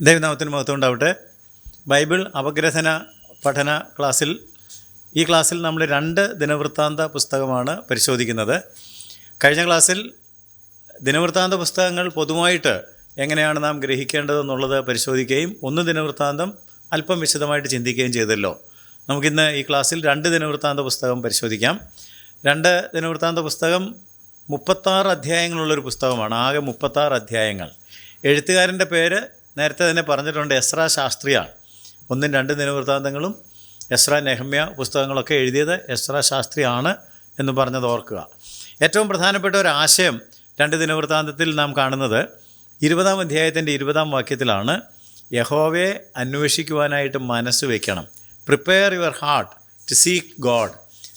ദൈവനാമത്തിന് മഹത്വം ഉണ്ടാവട്ടെ. ബൈബിൾ അപഗ്രഥന പഠന ക്ലാസ്സിൽ ഈ ക്ലാസ്സിൽ നമ്മൾ രണ്ട് ദിനവൃത്താന്ത പുസ്തകമാണ് പരിശോധിക്കുന്നത്. കഴിഞ്ഞ ക്ലാസ്സിൽ ദിനവൃത്താന്ത പുസ്തകങ്ങൾ പൊതുവായിട്ട് എങ്ങനെയാണ് നാം ഗ്രഹിക്കേണ്ടതെന്നുള്ളത് പരിശോധിക്കുകയും ഒന്ന് ദിനവൃത്താന്തം അല്പം വിശദമായിട്ട് ചിന്തിക്കുകയും ചെയ്തല്ലോ. നമുക്കിന്ന് ഈ ക്ലാസ്സിൽ രണ്ട് ദിനവൃത്താന്ത പുസ്തകം പരിശോധിക്കാം. രണ്ട് ദിനവൃത്താന്ത പുസ്തകം മുപ്പത്താറ് അധ്യായങ്ങളുള്ളൊരു പുസ്തകമാണ്. ആകെ മുപ്പത്താറ് അധ്യായങ്ങൾ. എഴുത്തുകാരന്റെ പേര് നേരത്തെ തന്നെ പറഞ്ഞിട്ടുണ്ട് എസ്ര ശാസ്ത്രിയാണ്. ഒന്നും രണ്ട് ദിനവൃത്താന്തങ്ങളും എസ്ര നെഹമ്യ പുസ്തകങ്ങളൊക്കെ എഴുതിയത് എസ്ര ശാസ്ത്രിയാണ് എന്ന് പറഞ്ഞത് ഓർക്കുക. ഏറ്റവും പ്രധാനപ്പെട്ട ഒരു ആശയം രണ്ട് ദിനവൃത്താന്തത്തിൽ നാം കാണുന്നത് ഇരുപതാം അധ്യായത്തിന്റെ ഇരുപതാം വാക്യത്തിലാണ് യഹോവയെ അന്വേഷിക്കുവാനായിട്ട് മനസ്സ് വയ്ക്കണം prepare your heart to seek God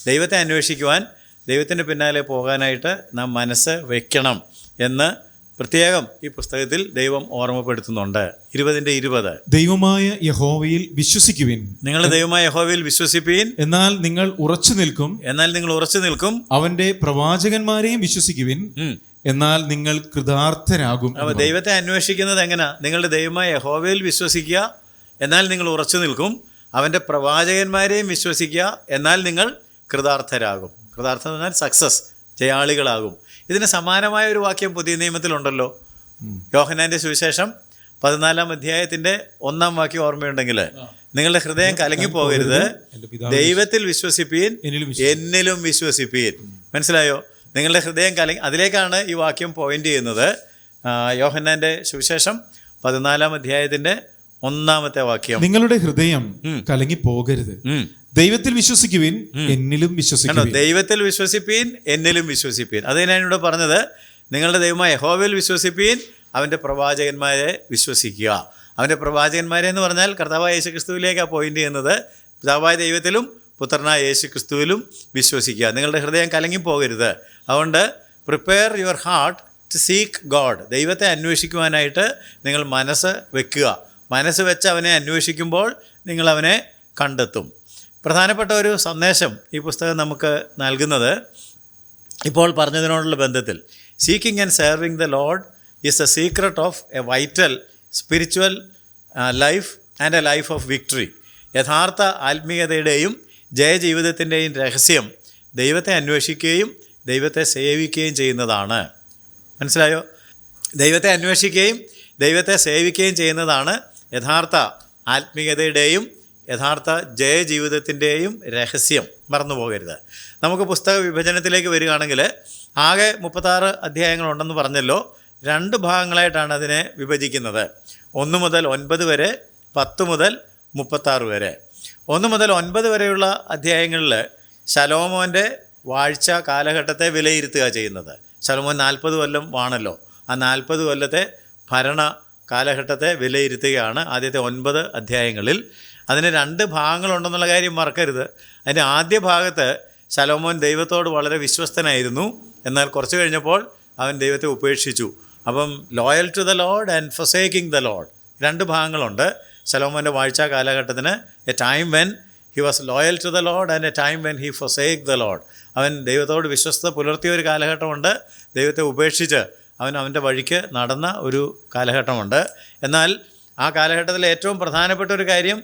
ദൈവത്തെ അന്വേഷിക്കുവാൻ ദൈവത്തിന്റെ പിന്നാലെ പോകാനായിട്ട് നാം മനസ്സ് വയ്ക്കണം എന്ന് പ്രത്യേകം ഈ പുസ്തകത്തിൽ ദൈവം ഓർമ്മപ്പെടുത്തുന്നുണ്ട്. ഇരുപതിന്റെ ഇരുപത്. ദൈവമായ യഹോവയിൽ വിശ്വസിക്കുവിൻ. നിങ്ങൾ ദൈവമായ യഹോവയിൽ വിശ്വസിപ്പീൻ. എന്നാൽ നിങ്ങൾ ഉറച്ചു നിൽക്കും. എന്നാൽ നിങ്ങൾ ഉറച്ചു നിൽക്കും. അവന്റെ പ്രവാചകന്മാരെയും വിശ്വസിക്കുവിൻ. എന്നാൽ നിങ്ങൾ കൃതാർത്ഥരാകും അപ്പൊ ദൈവത്തെ അന്വേഷിക്കുന്നത് എങ്ങനെയാ നിങ്ങളുടെ ദൈവമായ യഹോവയിൽ വിശ്വസിക്കുക എന്നാൽ നിങ്ങൾ ഉറച്ചു നിൽക്കും. അവന്റെ പ്രവാചകന്മാരെയും വിശ്വസിക്കുക എന്നാൽ നിങ്ങൾ കൃതാർത്ഥരാകും. കൃതാർത്ഥം എന്നാൽ സക്സസ് ജയാളികളാകും. ഇതിന് സമാനമായ ഒരു വാക്യം പുതിയ നിയമത്തിലുണ്ടല്ലോ. യോഹനാന്റെ സുവിശേഷം പതിനാലാം അധ്യായത്തിന്റെ ഒന്നാം വാക്യം ഓർമ്മയുണ്ടെങ്കിൽ നിങ്ങളുടെ ഹൃദയം കലങ്ങിപ്പോകരുത്. പോകരുത്. ദൈവത്തിൽ വിശ്വസിപ്പീൻ എന്നിലും വിശ്വസിപ്പീൻ. മനസ്സിലായോ? നിങ്ങളുടെ ഹൃദയം കലങ്ങി അതിലേക്കാണ് ഈ വാക്യം പോയിന്റ് ചെയ്യുന്നത്. യോഹന്നാന്റെ സുവിശേഷം പതിനാലാം അധ്യായത്തിന്റെ ഒന്നാമത്തെ വാക്യം. നിങ്ങളുടെ ഹൃദയം കലങ്ങി പോകരുത്. ദൈവത്തിൽ വിശ്വസിക്കുവിൻ എന്നിലും കണ്ടോ? ദൈവത്തിൽ വിശ്വസിപ്പീൻ എന്നിലും വിശ്വസിപ്പീൻ. അത് ഞാൻ ഇവിടെ പറഞ്ഞത് നിങ്ങളുടെ ദൈവമായ യഹോവയിൽ വിശ്വസിപ്പീൻ അവന്റെ പ്രവാചകന്മാരെ വിശ്വസിക്കുക. അവന്റെ പ്രവാചകന്മാരെ എന്ന് പറഞ്ഞാൽ കർത്താവായ യേശു ക്രിസ്തുവിലേക്കാണ് പോയിന്റ് ചെയ്യുന്നത്. പിതാവായ ദൈവത്തിലും പുത്രനായ യേശു ക്രിസ്തുവിലും വിശ്വസിക്കുക. നിങ്ങളുടെ ഹൃദയം കലങ്ങിപ്പോകരുത്. അതുകൊണ്ട് prepare your heart to seek God ദൈവത്തെ അന്വേഷിക്കുവാനായിട്ട് നിങ്ങൾ മനസ്സ് വെക്കുക. മനസ്സ് വെച്ച് അവനെ അന്വേഷിക്കുമ്പോൾ നിങ്ങൾ അവനെ കണ്ടെത്തും. പ്രധാനപ്പെട്ട ഒരു സന്ദേശം ഈ പുസ്തകം നമുക്ക് നൽകുന്നത്. ഇപ്പോൾ പറഞ്ഞതിനോടുള്ള ബന്ധത്തിൽ seeking and serving the lord is a secret of a vital spiritual life and a life of victory യഥാർത്ഥ ആത്മീയതയുടെയും ജയജീവിതത്തിന്റെയും രഹസ്യം ദൈവത്തെ അന്വേഷിക്കുകയും ദൈവത്തെ സേവിക്കുകയും ചെയ്യുന്നതാണ്. മനസ്സിലായോ? ദൈവത്തെ അന്വേഷിക്കുകയും ദൈവത്തെ സേവിക്കുകയും ചെയ്യുന്നതാണ് യഥാർത്ഥ ആത്മീയതയുടെയും യഥാർത്ഥ ജയജീവിതത്തിന്റെയും രഹസ്യം മറന്നുപോകരുത്. നമുക്ക് പുസ്തക വിഭജനത്തിലേക്ക് വരികയാണെങ്കിൽ ആകെ മുപ്പത്താറ് അധ്യായങ്ങളുണ്ടെന്ന് പറഞ്ഞല്ലോ. രണ്ട് ഭാഗങ്ങളായിട്ടാണ് അതിനെ വിഭജിക്കുന്നത്. ഒന്ന് മുതൽ ഒൻപത് വരെ പത്ത് മുതൽ മുപ്പത്താറ് വരെ. ഒന്ന് മുതൽ ഒൻപത് വരെയുള്ള അധ്യായങ്ങളിൽ ശലോമോന്റെ വാഴ്ച കാലഘട്ടത്തെ വിലയിരുത്തുക ചെയ്യുന്നത്. ശലോമോൻ നാൽപ്പത് കൊല്ലം വാണല്ലോ. ആ നാൽപ്പത് കൊല്ലത്തെ ഭരണ കാലഘട്ടത്തെ വിലയിരുത്തുകയാണ് ആദ്യത്തെ ഒൻപത് അധ്യായങ്ങളിൽ അതിന് രണ്ട് ഭാഗങ്ങളുണ്ടെന്നുള്ള കാര്യം മറക്കരുത്. അതിന്റെ ആദ്യ ഭാഗത്ത് ശലോമോൻ ദൈവത്തോട് വളരെ വിശ്വസ്തനായിരുന്നു. എന്നാൽ കുറച്ച് കഴിഞ്ഞപ്പോൾ അവൻ ദൈവത്തെ ഉപേക്ഷിച്ചു. അപ്പം loyal to the lord and forsaking the lord രണ്ട് ഭാഗങ്ങളുണ്ട്. ശലോമോന്റെ വാഴ്ച കാലഘട്ടത്തിന് a time when he was loyal to the lord and a time when he forsake the lord അവൻ ദൈവത്തോട് വിശ്വസ്ത പുലർത്തിയ ഒരു കാലഘട്ടമുണ്ട്. ദൈവത്തെ ഉപേക്ഷിച്ച് അവൻ അവന്റെ വഴിക്ക് നടന്ന ഒരു കാലഘട്ടമുണ്ട്. എന്നാൽ ആ കാലഘട്ടത്തിലെ ഏറ്റവും പ്രധാനപ്പെട്ട ഒരു കാര്യം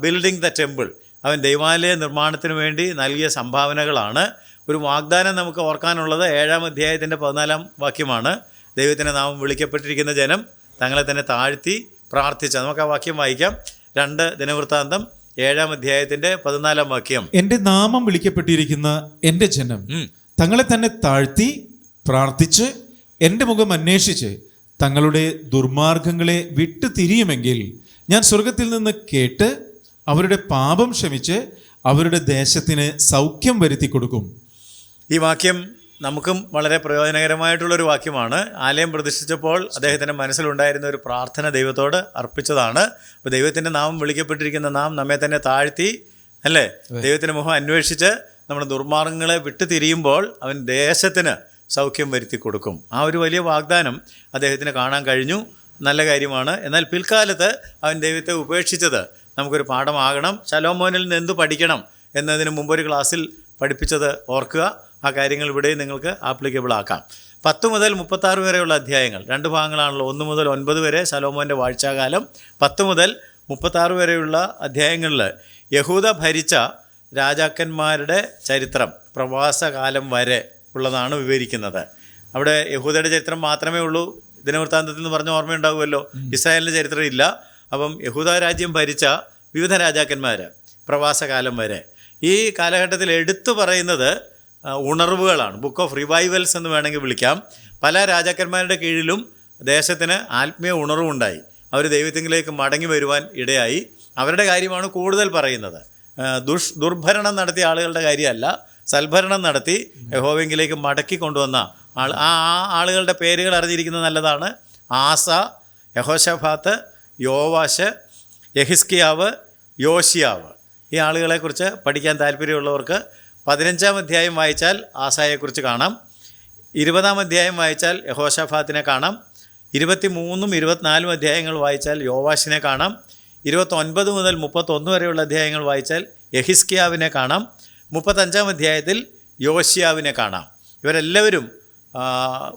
ബിൽഡിംഗ് ദ ടെമ്പിൾ അവൻ ദൈവാലയ നിർമ്മാണത്തിന് വേണ്ടി നൽകിയ സംഭാവനകളാണ്. ഒരു വാഗ്ദാനം നമുക്ക് ഓർക്കാനുള്ളത് ഏഴാം അധ്യായത്തിന്റെ പതിനാലാം വാക്യമാണ്. ദൈവത്തിന്റെ നാമം വിളിക്കപ്പെട്ടിരിക്കുന്ന ജനം തങ്ങളെ തന്നെ താഴ്ത്തി പ്രാർത്ഥിച്ച. നമുക്ക് ആ വാക്യം വായിക്കാം. രണ്ട് ദിനവൃത്താന്തം ഏഴാം അധ്യായത്തിന്റെ പതിനാലാം വാക്യം. എന്റെ നാമം വിളിക്കപ്പെട്ടിരിക്കുന്ന എന്റെ ജനം തങ്ങളെ തന്നെ താഴ്ത്തി പ്രാർത്ഥിച്ച് എന്റെ മുഖം അന്വേഷിച്ച് തങ്ങളുടെ ദുർമാർഗങ്ങളെ വിട്ടു തിരിയുമെങ്കിൽ ഞാൻ സ്വർഗത്തിൽ നിന്ന് കേട്ട് അവരുടെ പാപം ക്ഷമിച്ച് അവരുടെ ദേശത്തിന് സൗഖ്യം വരുത്തി കൊടുക്കും. ഈ വാക്യം നമുക്കും വളരെ പ്രയോജനകരമായിട്ടുള്ളൊരു വാക്യമാണ്. ആലയം പ്രതിഷ്ഠിച്ചപ്പോൾ അദ്ദേഹത്തിന്റെ മനസ്സിലുണ്ടായിരുന്ന ഒരു പ്രാർത്ഥന ദൈവത്തോട് അർപ്പിച്ചതാണ്. അപ്പോൾ ദൈവത്തിന്റെ നാമം വിളിക്കപ്പെട്ടിരിക്കുന്ന നാം നമ്മെ തന്നെ താഴ്ത്തി അല്ലേ? ദൈവത്തിന്റെ മുഖം അന്വേഷിച്ച് നമ്മുടെ ദുർമാർഗങ്ങളെ വിട്ടു തിരിയുമ്പോൾ അവൻ ദേശത്തിന് സൗഖ്യം വരുത്തി കൊടുക്കും. ആ ഒരു വലിയ വാഗ്ദാനം അദ്ദേഹത്തിന് കാണാൻ കഴിഞ്ഞു. നല്ല കാര്യമാണ്. എന്നാൽ പിൽക്കാലത്ത് അവൻ ദൈവത്തെ ഉപേക്ഷിച്ചത് നമുക്കൊരു പാഠമാകണം. ശലോമോനിൽ നിന്ന് എന്ത് പഠിക്കണം എന്നതിന് മുമ്പൊരു ക്ലാസ്സിൽ പഠിപ്പിച്ചത് ഓർക്കുക. ആ കാര്യങ്ങൾ ഇവിടെ നിങ്ങൾക്ക് ആപ്ലിക്കബിൾ ആക്കാം. പത്ത് മുതൽ മുപ്പത്താറ് വരെയുള്ള അധ്യായങ്ങൾ. രണ്ട് ഭാഗങ്ങളാണല്ലോ ഒന്ന് മുതൽ ഒൻപത് വരെ ശലോമോന്റെ വാഴ്ചാകാലം. പത്ത് മുതൽ മുപ്പത്താറ് വരെയുള്ള അധ്യായങ്ങളിൽ യഹൂദ ഭരിച്ച രാജാക്കന്മാരുടെ ചരിത്രം പ്രവാസകാലം വരെ ഉള്ളതാണ് വിവരിക്കുന്നത്. അവിടെ യഹൂദയുടെ ചരിത്രം മാത്രമേ ഉള്ളൂ. ദിനവൃത്താന്തത്തിൽ നിന്ന് പറഞ്ഞ ഓർമ്മയുണ്ടാകുമല്ലോ ഇസ്രായേലിന്റെ ചരിത്രം ഇല്ല. അപ്പം യഹൂദ രാജ്യം ഭരിച്ച വിവിധ രാജാക്കന്മാർ പ്രവാസകാലം വരെ. ഈ കാലഘട്ടത്തിൽ എടുത്തു പറയുന്നത് ഉണർവുകളാണ്. ബുക്ക് ഓഫ് റിവൈവൽസ് എന്ന് വേണമെങ്കിൽ വിളിക്കാം. പല രാജാക്കന്മാരുടെ കീഴിലും ദേശത്തിന് ആത്മീയ ഉണർവുണ്ടായി. അവർ ദൈവത്തിങ്കിലേക്ക് മടങ്ങി വരുവാൻ ഇടയായി. അവരുടെ കാര്യമാണ് കൂടുതൽ പറയുന്നത്. ദുഷ് ദുർഭരണം നടത്തിയ ആളുകളുടെ കാര്യമല്ല. സൽഭരണം നടത്തി യഹോവെങ്കിലേക്ക് മടക്കി കൊണ്ടുവന്ന ആൾ ആ ആളുകളുടെ പേരുകൾ അറിഞ്ഞിരിക്കുന്നത് നല്ലതാണ്. ആസ യഹോഷഫാത്ത് യോവാശ് യഹിസ്കിയാവ് യോഷിയാവ് ഈ ആളുകളെക്കുറിച്ച് പഠിക്കാൻ താല്പര്യമുള്ളവർക്ക് പതിനഞ്ചാം അധ്യായം വായിച്ചാൽ ആസായെക്കുറിച്ച് കാണാം. ഇരുപതാം അധ്യായം വായിച്ചാൽ യഹോഷഫാത്തിനെ കാണാം. ഇരുപത്തി മൂന്നും ഇരുപത്തിനാലും അധ്യായങ്ങൾ വായിച്ചാൽ യോവാഷിനെ കാണാം. ഇരുപത്തൊൻപത് മുതൽ മുപ്പത്തൊന്ന് വരെയുള്ള അധ്യായങ്ങൾ വായിച്ചാൽ യഹിസ്കിയാവിനെ കാണാം. മുപ്പത്തഞ്ചാം അധ്യായത്തിൽ യോഷിയാവിനെ കാണാം. ഇവരെല്ലാവരും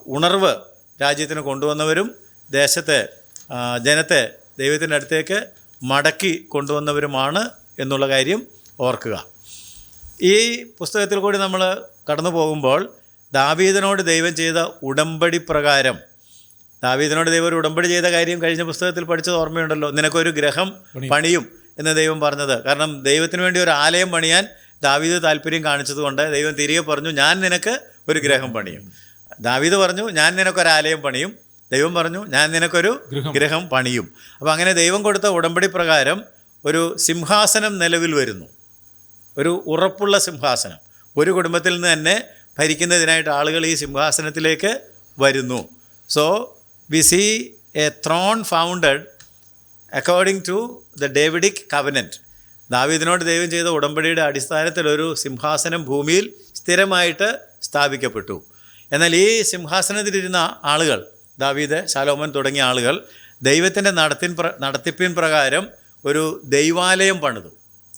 ഉണർവ് രാജ്യത്തിന് കൊണ്ടുവന്നവരും ദേശത്തെ ജനത്തെ ദൈവത്തിന്റെ അടുത്തേക്ക് മടക്കി കൊണ്ടുവന്നവരുമാണ് എന്നുള്ള കാര്യം ഓർക്കുക. ഈ പുസ്തകത്തിൽ കൂടി നമ്മൾ കടന്നു പോകുമ്പോൾ ദാവീദിനോട് ദൈവം ചെയ്ത ഉടമ്പടി പ്രകാരം ദാവീദിനോട് ദൈവം ഒരു ഉടമ്പടി ചെയ്ത കാര്യം കഴിഞ്ഞ പുസ്തകത്തിൽ പഠിച്ചത് ഓർമ്മയുണ്ടല്ലോ. നിനക്കൊരു ഗ്രഹം പണിയും എന്ന് ദൈവം പറഞ്ഞത്. കാരണം ദൈവത്തിന് വേണ്ടി ഒരു ആലയം പണിയാൻ ദാവീദ് താല്പര്യം കാണിച്ചതുകൊണ്ട് ദൈവം തിരികെ പറഞ്ഞു ഞാൻ നിനക്ക് ഒരു ഗ്രഹം പണിയും. ദാവീദ് പറഞ്ഞു ഞാൻ നിനക്കൊരു ആലയം പണിയും. ദൈവം പറഞ്ഞു ഞാൻ നിനക്കൊരു ഗ്രഹം പണിയും. അപ്പോൾ അങ്ങനെ ദൈവം കൊടുത്ത ഉടമ്പടി പ്രകാരം ഒരു സിംഹാസനം നിലവിൽ വരുന്നു. ഒരു ഉറപ്പുള്ള സിംഹാസനം. ഒരു കുടുംബത്തിൽ നിന്ന് തന്നെ ഭരിക്കുന്നതിനായിട്ട് ആളുകൾ ഈ സിംഹാസനത്തിലേക്ക് വരുന്നു. So we see a throne founded according to the Davidic covenant ദാവീദിനോട് ദൈവം ചെയ്ത ഉടമ്പടിയുടെ അടിസ്ഥാനത്തിൽ ഒരു സിംഹാസനം ഭൂമിയിൽ സ്ഥിരമായിട്ട് സ്ഥാപിക്കപ്പെട്ടു. എന്നാൽ ഈ സിംഹാസനത്തിലിരുന്ന ആളുകൾ ദാവീദ് ശാലോമൻ തുടങ്ങിയ ആളുകൾ ദൈവത്തിന്റെ നടത്തിൻ പ്ര നടത്തിപ്പിൻ പ്രകാരം ഒരു ദൈവാലയം പണിതു.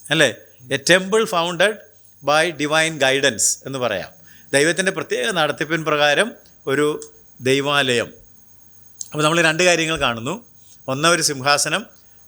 അല്ലേ? A temple founded by divine guidance എന്ന് പറയാം. ദൈവത്തിന്റെ പ്രത്യേക നടത്തിപ്പിൻ പ്രകാരം ഒരു ദൈവാലയം. അപ്പോൾ നമ്മൾ രണ്ട് കാര്യങ്ങൾ കാണുന്നു. ഒന്ന് ഒരു സിംഹാസനം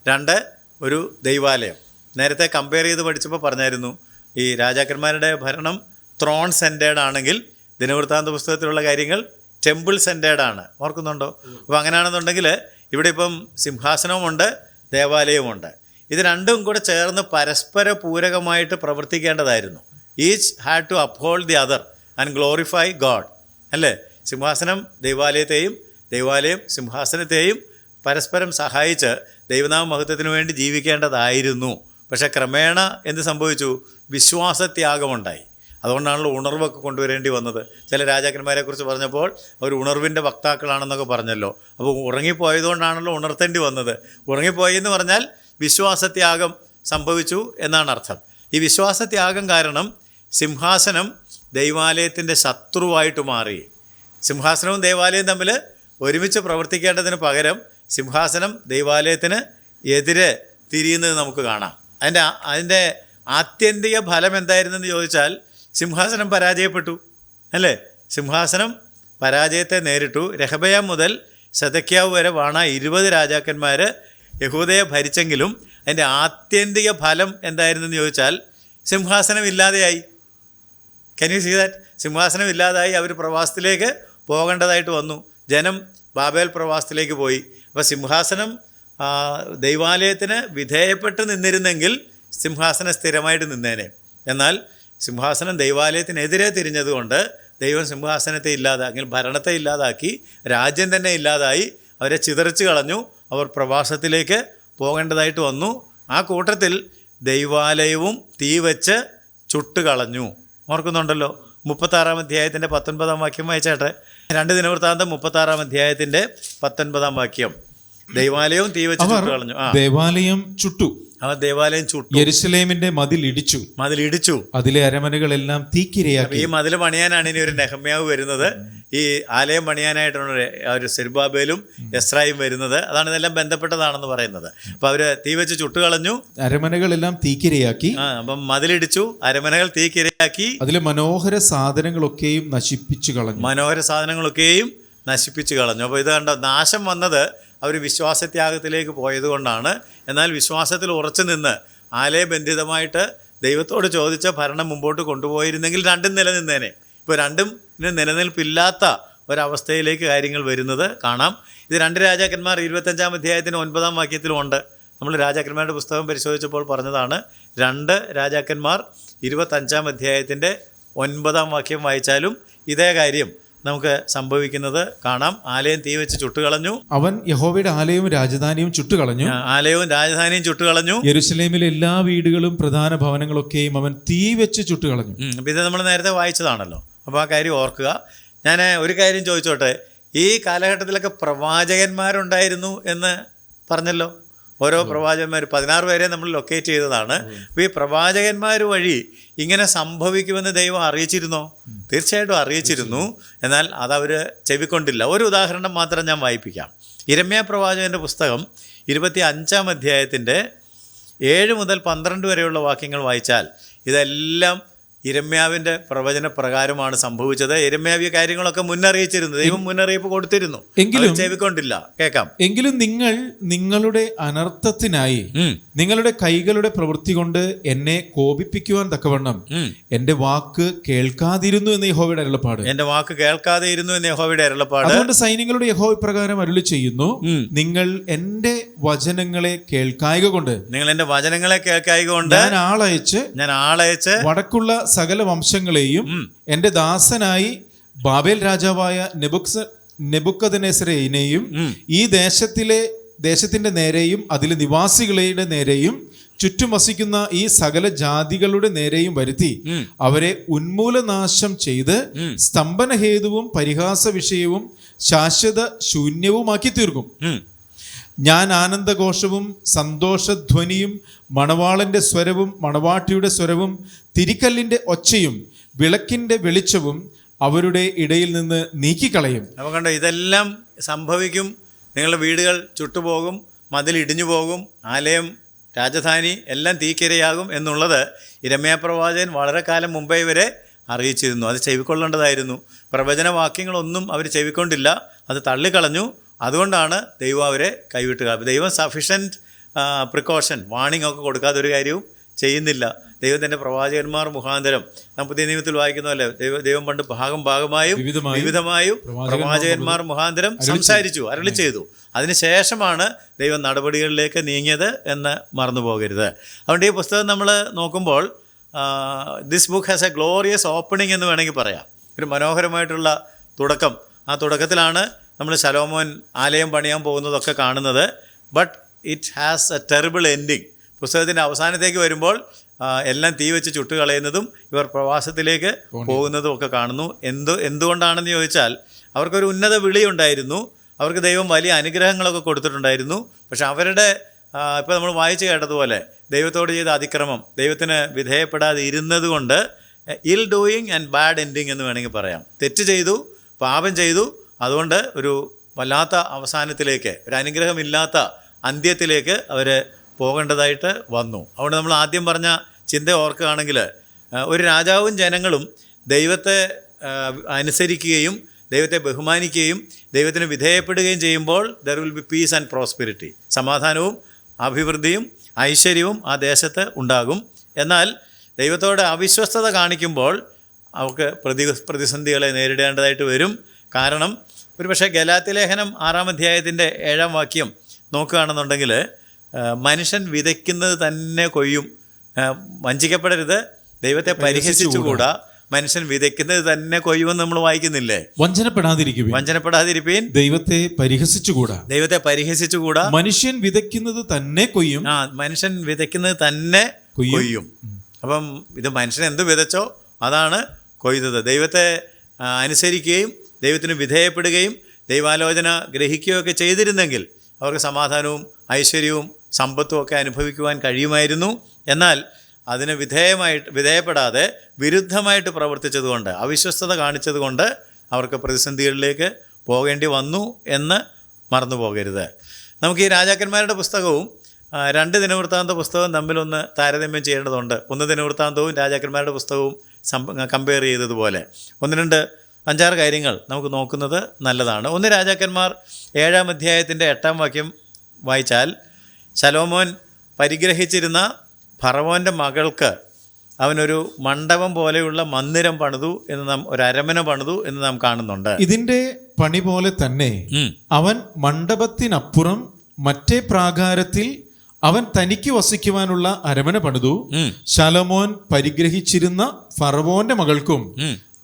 രണ്ട് ഒരു ദൈവാലയം. നേരത്തെ കമ്പയർ ചെയ്ത് പഠിച്ചപ്പോൾ പറഞ്ഞായിരുന്നു ഈ രാജാക്കന്മാരുടെ ഭരണം ത്രോൺ സെന്റേഡ് ആണെങ്കിൽ ദിനവൃത്താന്ത പുസ്തകത്തിലുള്ള കാര്യങ്ങൾ ടെമ്പിൾ സെന്റേഡ് ആണ്. ഓർക്കുന്നുണ്ടോ? അപ്പോൾ അങ്ങനെയാണെന്നുണ്ടെങ്കിൽ ഇവിടെ ഇപ്പം സിംഹാസനവുമുണ്ട് ദേവാലയവുമുണ്ട്. ഇത് രണ്ടും കൂടെ ചേർന്ന് പരസ്പര പൂരകമായിട്ട് പ്രവർത്തിക്കേണ്ടതായിരുന്നു. Each had to uphold the other and glorify God അല്ലേ? സിംഹാസനം ദൈവാലയത്തെയും ദൈവാലയം സിംഹാസനത്തെയും പരസ്പരം സഹായിച്ച് ദൈവനാമ മഹത്വത്തിന് വേണ്ടി ജീവിക്കേണ്ടതായിരുന്നു. പക്ഷേ ക്രമേണ എന്ത് സംഭവിച്ചു? വിശ്വാസത്യാഗമുണ്ടായി. അതുകൊണ്ടാണല്ലോ ഉണർവൊക്കെ കൊണ്ടുവരേണ്ടി വന്നത്. ചില രാജാക്കന്മാരെ കുറിച്ച് പറഞ്ഞപ്പോൾ അവർ ഉണർവിന്റെ വക്താക്കളാണെന്നൊക്കെ പറഞ്ഞല്ലോ. അപ്പോൾ ഉറങ്ങിപ്പോയതുകൊണ്ടാണല്ലോ ഉണർത്തേണ്ടി വന്നത്. ഉറങ്ങിപ്പോയി എന്ന് പറഞ്ഞാൽ വിശ്വാസത്യാഗം സംഭവിച്ചു എന്നാണ് അർത്ഥം. ഈ വിശ്വാസത്യാഗം കാരണം സിംഹാസനം ദൈവാലയത്തിന്റെ ശത്രുവായിട്ട് മാറി. സിംഹാസനവും ദൈവാലയവും തമ്മിൽ ഒരുമിച്ച് പ്രവർത്തിക്കേണ്ടതിന് പകരം സിംഹാസനം ദൈവാലയത്തിന് എതിരെ തിരിയുന്നത് നമുക്ക് കാണാം. അതിന്റെ അതിന്റെ ആത്യന്തിക ഫലം എന്തായിരുന്നെന്ന് ചോദിച്ചാൽ സിംഹാസനം പരാജയപ്പെട്ടു അല്ലേ? സിംഹാസനം പരാജയത്തെ നേരിട്ടു. രഹബയ മുതൽ ശതക്യാവ് വരെ വാണ ഇരുപത് രാജാക്കന്മാർ യഹൂദയെ ഭരിച്ചെങ്കിലും അതിന്റെ ആത്യന്തിക ഫലം എന്തായിരുന്നെന്ന് ചോദിച്ചാൽ സിംഹാസനം ഇല്ലാതെയായി കൻ യു സീ ദാറ്റ് സിംഹാസനം ഇല്ലാതായി അവർ പ്രവാസത്തിലേക്ക് പോകേണ്ടതായിട്ട് വന്നു. ജനം ബാബേൽ പ്രവാസത്തിലേക്ക് പോയി. അപ്പോൾ സിംഹാസനം ദൈവാലയത്തിന് വിധേയപ്പെട്ട് നിന്നിരുന്നെങ്കിൽ സിംഹാസനം സ്ഥിരമായിട്ട് നിന്നേനെ. എന്നാൽ സിംഹാസനം ദൈവാലയത്തിനെതിരെ തിരിഞ്ഞതുകൊണ്ട് ദൈവം സിംഹാസനത്തെ ഇല്ലാതാക്കി ഭരണത്തെ ഇല്ലാതാക്കി രാജ്യം തന്നെ ഇല്ലാതായി അവരെ ചിതറിച്ച് കളഞ്ഞു. അവർ പ്രവാസത്തിലേക്ക് പോകേണ്ടതായിട്ട് വന്നു. ആ കൂട്ടത്തിൽ ദൈവാലയവും തീ വെച്ച് ചുട്ട് കളഞ്ഞു. ഓർക്കുന്നുണ്ടല്ലോ മുപ്പത്താറാം അധ്യായത്തിന്റെ പത്തൊൻപതാം വാക്യം വായിച്ചാട്ടെ രണ്ട് ദിനവൃത്താന്തം മുപ്പത്താറാം അധ്യായത്തിന്റെ പത്തൊൻപതാം വാക്യം. ദൈവാലയവും തീ വെച്ച് ചുട്ട് കളഞ്ഞു. ആ. ദേവാലയം ചുട്ടു. അവർ ദേവാലയം ചുട്ടു. യെരുശലേമിന്റെ മതിൽ ഇടിച്ചു. മതിൽ ഇടിച്ചു. അതിലെ അരമനകളെല്ലാം തീക്കിരയാക്കി ഈ മതിൽ പണിയാനാണ് ഇനി ഒരു നെഹമ്യാവ് വരുന്നത്. ഈ ആലയം പണിയാനായിട്ടാണ് ഒരു സെരുബാബേലും എസ്രായും വരുന്നത്. അതാണ് ഇതെല്ലാം ബന്ധപ്പെട്ടതാണെന്ന് പറയുന്നത്. അപ്പൊ അവർ തീ വെച്ച് ചുട്ടുകളഞ്ഞു അരമനകളെല്ലാം തീക്കിരയാക്കി അപ്പം മതിലിടിച്ചു അരമനകൾ തീക്കിരയാക്കി അതിലെ മനോഹര സാധനങ്ങളൊക്കെയും നശിപ്പിച്ചു കളഞ്ഞു. മനോഹര സാധനങ്ങളൊക്കെയും നശിപ്പിച്ചു കളഞ്ഞു. അപ്പോൾ ഇത് കണ്ടോ നാശം വന്നത് അവർ വിശ്വാസത്യാഗത്തിലേക്ക് പോയതുകൊണ്ടാണ്. എന്നാൽ വിശ്വാസത്തിൽ ഉറച്ചു നിന്ന് ആലയബന്ധിതമായിട്ട് ദൈവത്തോട് ചോദിച്ച ഭരണം മുമ്പോട്ട് കൊണ്ടുപോയിരുന്നെങ്കിൽ രണ്ടും നിലനിന്നേനെ. ഇപ്പോൾ രണ്ടും നിലനിൽപ്പില്ലാത്ത ഒരവസ്ഥയിലേക്ക് കാര്യങ്ങൾ വരുന്നത് കാണാം. ഇത് രണ്ട് രാജാക്കന്മാർ ഇരുപത്തഞ്ചാം അധ്യായത്തിന് ഒൻപതാം വാക്യത്തിലുമുണ്ട് നമ്മൾ രാജാക്കന്മാരുടെ പുസ്തകം പരിശോധിച്ചപ്പോൾ പറഞ്ഞതാണ് രണ്ട് രാജാക്കന്മാർ ഇരുപത്തഞ്ചാം അധ്യായത്തിന്റെ ഒൻപതാം വാക്യം വായിച്ചാലും ഇതേ കാര്യം നമുക്ക് സംഭവിക്കുന്നത് കാണാം. ആലയം തീ വെച്ച് ചുട്ടുകളഞ്ഞു. അവൻ യഹോവയുടെ ആലയവും രാജധാനിയും ചുട്ടുകളഞ്ഞു. ആലയവും രാജധാനിയും ചുട്ടുകളഞ്ഞു. യെരുസലേമിലെ എല്ലാ വീടുകളും പ്രധാന ഭവനങ്ങളൊക്കെയും അവൻ തീ വെച്ച് ചുട്ടുകളഞ്ഞു. ഇത് നമ്മൾ നേരത്തെ വായിച്ചതാണല്ലോ. അപ്പോൾ ആ കാര്യം ഓർക്കുക. ഞാൻ ഒരു കാര്യം ചോദിച്ചോട്ടെ. ഈ കാലഘട്ടത്തിലൊക്കെ പ്രവാചകന്മാരുണ്ടായിരുന്നു എന്ന് പറഞ്ഞല്ലോ. ഓരോ പ്രവാചകന്മാർ പതിനാറ് പേരെ നമ്മൾ ലൊക്കേറ്റ് ചെയ്തതാണ്. അപ്പോൾ ഈ പ്രവാചകന്മാർ വഴി ഇങ്ങനെ സംഭവിക്കുമെന്ന് ദൈവം അറിയിച്ചിരുന്നോ? തീർച്ചയായിട്ടും അറിയിച്ചിരുന്നു. എന്നാൽ അതവർ ചെവിക്കൊണ്ടില്ല. ഒരു ഉദാഹരണം മാത്രം ഞാൻ വായിപ്പിക്കാം. ഇരമ്യ പ്രവാചകന്റെ പുസ്തകം ഇരുപത്തി അഞ്ചാം അധ്യായത്തിന്റെ ഏഴ് മുതൽ പന്ത്രണ്ട് വരെയുള്ള വാക്യങ്ങൾ വായിച്ചാൽ ഇതെല്ലാം ഇരമ്യാവിന്റെ പ്രവചന പ്രകാരമാണ് സംഭവിച്ചത്. ഇരമ്യാവ് കാര്യങ്ങളൊക്കെ മുന്നറിയിച്ചിരുന്നു. ദൈവം മുന്നറിയിപ്പ് കൊടുത്തിരുന്നു. എങ്കിലും- ചെവിക്കൊണ്ടില്ല. കേൾക്കാം. എങ്കിലും നിങ്ങൾ നിങ്ങളുടെ അനർത്ഥത്തിനായി നിങ്ങളുടെ കൈകളുടെ പ്രവൃത്തി കൊണ്ട് എന്നെ കോപിപ്പിക്കുവാൻ തക്കവണ്ണം. എന്റെ വാക്ക് കേൾക്കാതിരുന്നു എന്ന് യഹോവയുടെ അരുളപ്പാട്. എന്റെ വാക്ക് കേൾക്കാതെ ഇരുന്നു എന്ന് യഹോവയുടെ അരുളപ്പാട്. അതുകൊണ്ട് സൈന്യങ്ങളുടെ യഹോ പ്രകാരം അരുളി ചെയ്യുന്നു. നിങ്ങൾ എന്റെ വചനങ്ങളെ കേൾക്കായക കൊണ്ട് നിങ്ങൾ എന്റെ വചനങ്ങളെ കേൾക്കായികൊണ്ട് ഞാൻ ആളയച്ച് ഞാൻ ആളയച്ച് വടക്കുള്ള സകല വംശങ്ങളെയും എന്റെ എന്റെ ദാസനായി ബാബേൽ രാജാവായ നെബുക്സ നെബുക്കദനേസരേനെയും ഈ ദേശത്തിലെ ദേശത്തിന്റെ നേരെയും അതിലെ നിവാസികളുടെ നേരെയും ചുറ്റും വസിക്കുന്ന ഈ സകല ജാതികളുടെ നേരെയും വരുത്തി അവരെ ഉന്മൂലനാശം ചെയ്ത്. സ്തംഭനഹേതുവും പരിഹാസ വിഷയവും ശാശ്വത ശൂന്യവുമാക്കി തീർക്കും. ഞാൻ ആനന്ദഘോഷവും സന്തോഷധ്വനിയും മണവാളന്റെ സ്വരവും മണവാട്ടിയുടെ സ്വരവും തിരിക്കല്ലിന്റെ ഒച്ചയും വിളക്കിന്റെ വെളിച്ചവും അവരുടെ ഇടയിൽ നിന്ന് നീക്കിക്കളയും. അപ്പോൾ കണ്ടോ ഇതെല്ലാം സംഭവിക്കും. നിങ്ങളുടെ വീടുകൾ ചുട്ടുപോകും മതിൽ ഇടിഞ്ഞു പോകും ആലയം രാജധാനി എല്ലാം തീക്കിരയാകും എന്നുള്ളത് ഇരമയപ്രവാചകൻ വളരെ കാലം മുമ്പേ വരെ അറിയിച്ചിരുന്നു. അത് ചെവിക്കൊള്ളേണ്ടതായിരുന്നു. പ്രവചനവാക്യങ്ങളൊന്നും അവർ ചെവിക്കൊണ്ടില്ല. അത് തള്ളിക്കളഞ്ഞു. അതുകൊണ്ടാണ് ദൈവം അവരെ കൈവിട്ടുക ദൈവം സഫിഷ്യന്റ് പ്രിക്കോഷൻ വാണിംഗ് ഒക്കെ കൊടുക്കാതെ ഒരു കാര്യവും ചെയ്യുന്നില്ല. ദൈവത്തിന്റെ പ്രവാചകന്മാർ മുഖാന്തരം നാം പുതിയ നിയമത്തിൽ വായിക്കുന്നതല്ലേ? ദൈവ ദൈവം പണ്ട് ഭാഗം ഭാഗമായും വിവിധമായും വിവിധമായും പ്രവാചകന്മാർ മുഖാന്തരം സംസാരിച്ചു അരളി ചെയ്തു. അതിനുശേഷമാണ് ദൈവം നടപടികളിലേക്ക് നീങ്ങിയത് എന്ന് മറന്നു പോകരുത് അതുകൊണ്ട് ഈ പുസ്തകം നമ്മൾ നോക്കുമ്പോൾ this book has a glorious opening എന്ന് വേണമെങ്കിൽ പറയാം. ഒരു മനോഹരമായിട്ടുള്ള തുടക്കം. ആ തുടക്കത്തിലാണ് നമ്മൾ ശലോമോൻ ആലയം പണിയാൻ പോകുന്നതൊക്കെ കാണുന്നത്. But it has a terrible ending പുസ്തകത്തിന്റെ അവസാനത്തേക്ക് വരുമ്പോൾ എല്ലാം തീ വെച്ച് ചുട്ടുകളയുന്നതും ഇവർ പ്രവാസത്തിലേക്ക് പോകുന്നതും ഒക്കെ കാണുന്നു. എന്ത് എന്തുകൊണ്ടാണെന്ന് ചോദിച്ചാൽ അവർക്കൊരു ഉന്നത വിളിയുണ്ടായിരുന്നു. അവർക്ക് ദൈവം വലിയ അനുഗ്രഹങ്ങളൊക്കെ കൊടുത്തിട്ടുണ്ടായിരുന്നു. പക്ഷെ അവരുടെ ഇപ്പോൾ നമ്മൾ വായിച്ചു കേട്ടതുപോലെ ദൈവത്തോട് ചെയ്ത അതിക്രമം ദൈവത്തിന് വിധേയപ്പെടാതെ ഇരുന്നത് കൊണ്ട് ഇൽ ഡൂയിങ് ആൻഡ് ബാഡ് എൻഡിങ് എന്ന് വേണമെങ്കിൽ പറയാം. തെറ്റ് ചെയ്തു പാപം ചെയ്തു അതുകൊണ്ട് ഒരു വല്ലാത്ത അവസാനത്തിലേക്ക് ഒരു അനുഗ്രഹമില്ലാത്ത അന്ത്യത്തിലേക്ക് അവർ പോകേണ്ടതായിട്ട് വന്നു. അതുകൊണ്ട് നമ്മൾ ആദ്യം പറഞ്ഞ ചിന്ത ഓർക്കുകയാണെങ്കിൽ ഒരു രാജാവും ജനങ്ങളും ദൈവത്തെ അനുസരിക്കുകയും ദൈവത്തെ ബഹുമാനിക്കുകയും ദൈവത്തിന് വിധേയപ്പെടുകയും ചെയ്യുമ്പോൾ there will be peace and prosperity സമാധാനവും അഭിവൃദ്ധിയും ഐശ്വര്യവും ആ ദേശത്ത് ഉണ്ടാകും. എന്നാൽ ദൈവത്തോട് അവിശ്വസ്തത കാണിക്കുമ്പോൾ അവർക്ക് പ്രതി പ്രതിസന്ധികളെ നേരിടേണ്ടതായിട്ട് വരും. കാരണം ഒരുപക്ഷെ ഗലാത്തി ലേഖനം ആറാം അധ്യായത്തിന്റെ ഏഴാം വാക്യം നോക്കുകയാണെന്നുണ്ടെങ്കിൽ മനുഷ്യൻ വിതയ്ക്കുന്നത് തന്നെ കൊയ്യും. വഞ്ചിക്കപ്പെടരുത്. ദൈവത്തെ പരിഹസിച്ചുകൂടാ. മനുഷ്യൻ വിതയ്ക്കുന്നത് തന്നെ കൊയ്യുമെന്ന് നമ്മൾ വായിക്കുന്നില്ലേ? വഞ്ചനപ്പെടാതിരിക്കും വഞ്ചനപ്പെടാതിരിപ്പീൻ. ദൈവത്തെ പരിഹസിച്ചുകൂടാ. ദൈവത്തെ പരിഹസിച്ചുകൂടാ. മനുഷ്യൻ വിതയ്ക്കുന്നത് തന്നെ കൊയ്യും. ആ മനുഷ്യൻ വിതയ്ക്കുന്നത് തന്നെ കൊയ്യും. അപ്പം ഇത് മനുഷ്യൻ എന്ത് വിതച്ചോ അതാണ് കൊയ്തത്. ദൈവത്തെ അനുസരിക്കുകയും ദൈവത്തിന് വിധേയപ്പെടുകയും ദൈവാലോചന ഗ്രഹിക്കുകയൊക്കെ ചെയ്തിരുന്നെങ്കിൽ അവർക്ക് സമാധാനവും ഐശ്വര്യവും സമ്പത്തും ഒക്കെ അനുഭവിക്കുവാൻ കഴിയുമായിരുന്നു. എന്നാൽ അതിന് വിധേയമായിട്ട് വിധേയപ്പെടാതെ വിരുദ്ധമായിട്ട് പ്രവർത്തിച്ചതുകൊണ്ട് അവിശ്വസ്തത കാണിച്ചതുകൊണ്ട് അവർക്ക് പ്രതിസന്ധികളിലേക്ക് പോകേണ്ടി വന്നു എന്ന് മറന്നു പോകരുത് നമുക്ക് ഈ രാജാക്കന്മാരുടെ പുസ്തകവും രണ്ട് ദിനവൃത്താന്ത പുസ്തകവും തമ്മിലൊന്ന് താരതമ്യം ചെയ്യേണ്ടതുണ്ട്. ഒന്ന് ദിനവൃത്താന്തവും രാജാക്കന്മാരുടെ പുസ്തകവും കമ്പയർ ചെയ്തതുപോലെ. ഒന്ന് രണ്ട് അഞ്ചാറ് കാര്യങ്ങൾ നമുക്ക് നോക്കുന്നത് നല്ലതാണ്. ഒന്ന് രാജാക്കന്മാർ ഏഴാം അധ്യായത്തിന്റെ എട്ടാം വാക്യം വായിച്ചാൽ ശലോമോൻ പരിഗ്രഹിച്ചിരുന്ന ഫറവോന്റെ മകൾക്ക് അവനൊരു മണ്ഡപം പോലെയുള്ള മന്ദിരം പണിതു എന്ന് നാം ഒരു അരമന പണിതു എന്ന് നാം കാണുന്നുണ്ട്. ഇതിന്റെ പണി പോലെ തന്നെ അവൻ മണ്ഡപത്തിനപ്പുറം മറ്റേ പ്രാകാരത്തിൽ അവൻ തനിക്ക് വസിക്കുവാനുള്ള അരമന പണിതു. ശലമോൻ പരിഗ്രഹിച്ചിരുന്ന ഫറവോന്റെ മകൾക്കും.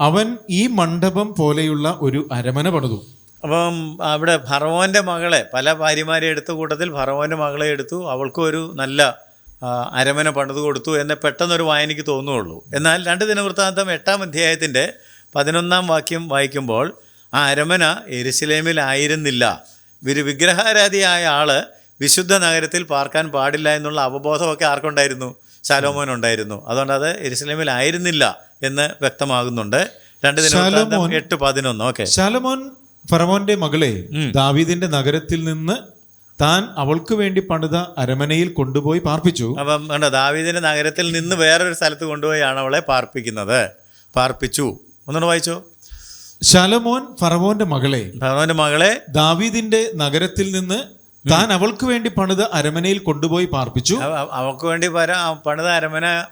അവൻ ഈ മണ്ഡപം പോലെയുള്ള ഒരു അരമന പണിതു. അപ്പം അവിടെ ഫറവോന്റെ മകളെ പല ഭാര്യമാരെ എടുത്ത കൂട്ടത്തിൽ ഫറവോന്റെ മകളെ എടുത്തു അവൾക്കും ഒരു നല്ല അരമന പണിത് കൊടുത്തു എന്ന് പെട്ടെന്നൊരു വായനയ്ക്ക് തോന്നുകയുള്ളൂ. എന്നാൽ രണ്ട് ദിനവൃത്താന്തം എട്ടാം അധ്യായത്തിന്റെ പതിനൊന്നാം വാക്യം വായിക്കുമ്പോൾ ആ അരമന എരുസലേമിലായിരുന്നില്ല ഒരു വിഗ്രഹാരാധിയായ ആൾ വിശുദ്ധ നഗരത്തിൽ പാർക്കാൻ പാടില്ല എന്നുള്ള അവബോധമൊക്കെ ആർക്കുണ്ടായിരുന്നു? ശാലോമോനുണ്ടായിരുന്നു. അതുകൊണ്ട് അത് എരുസലേമിലായിരുന്നില്ല എന്ന് വ്യക്തമാകുന്നുണ്ട്. രണ്ട് ദിനം എട്ട് പതിനൊന്ന്. ഓക്കെ. ശാലമോൻ ഫറവോന്റെ മകളെ ദാവീദിന്റെ നഗരത്തിൽ നിന്ന് താൻ അവൾക്ക് വേണ്ടി പണിത അരമനയിൽ കൊണ്ടുപോയി പാർപ്പിച്ചു. അപ്പം ദാവീദിന്റെ നഗരത്തിൽ നിന്ന് വേറൊരു സ്ഥലത്ത് കൊണ്ടുപോയാണ് അവളെ പാർപ്പിക്കുന്നത്. പാർപ്പിച്ചു. ഒന്നുകൂടെ വായിച്ചോ. ശാലമോൻ ഫറവോന്റെ മകളെ ഫറവോന്റെ മകളെ ദാവീദിന്റെ നഗരത്തിൽ നിന്ന് താൻ അവൾക്ക് വേണ്ടി പണിത അരമനയിൽ കൊണ്ടുപോയി പാർപ്പിച്ചു. അവ- അവ- അവൾക്ക് വേണ്ടി പണിത അരമന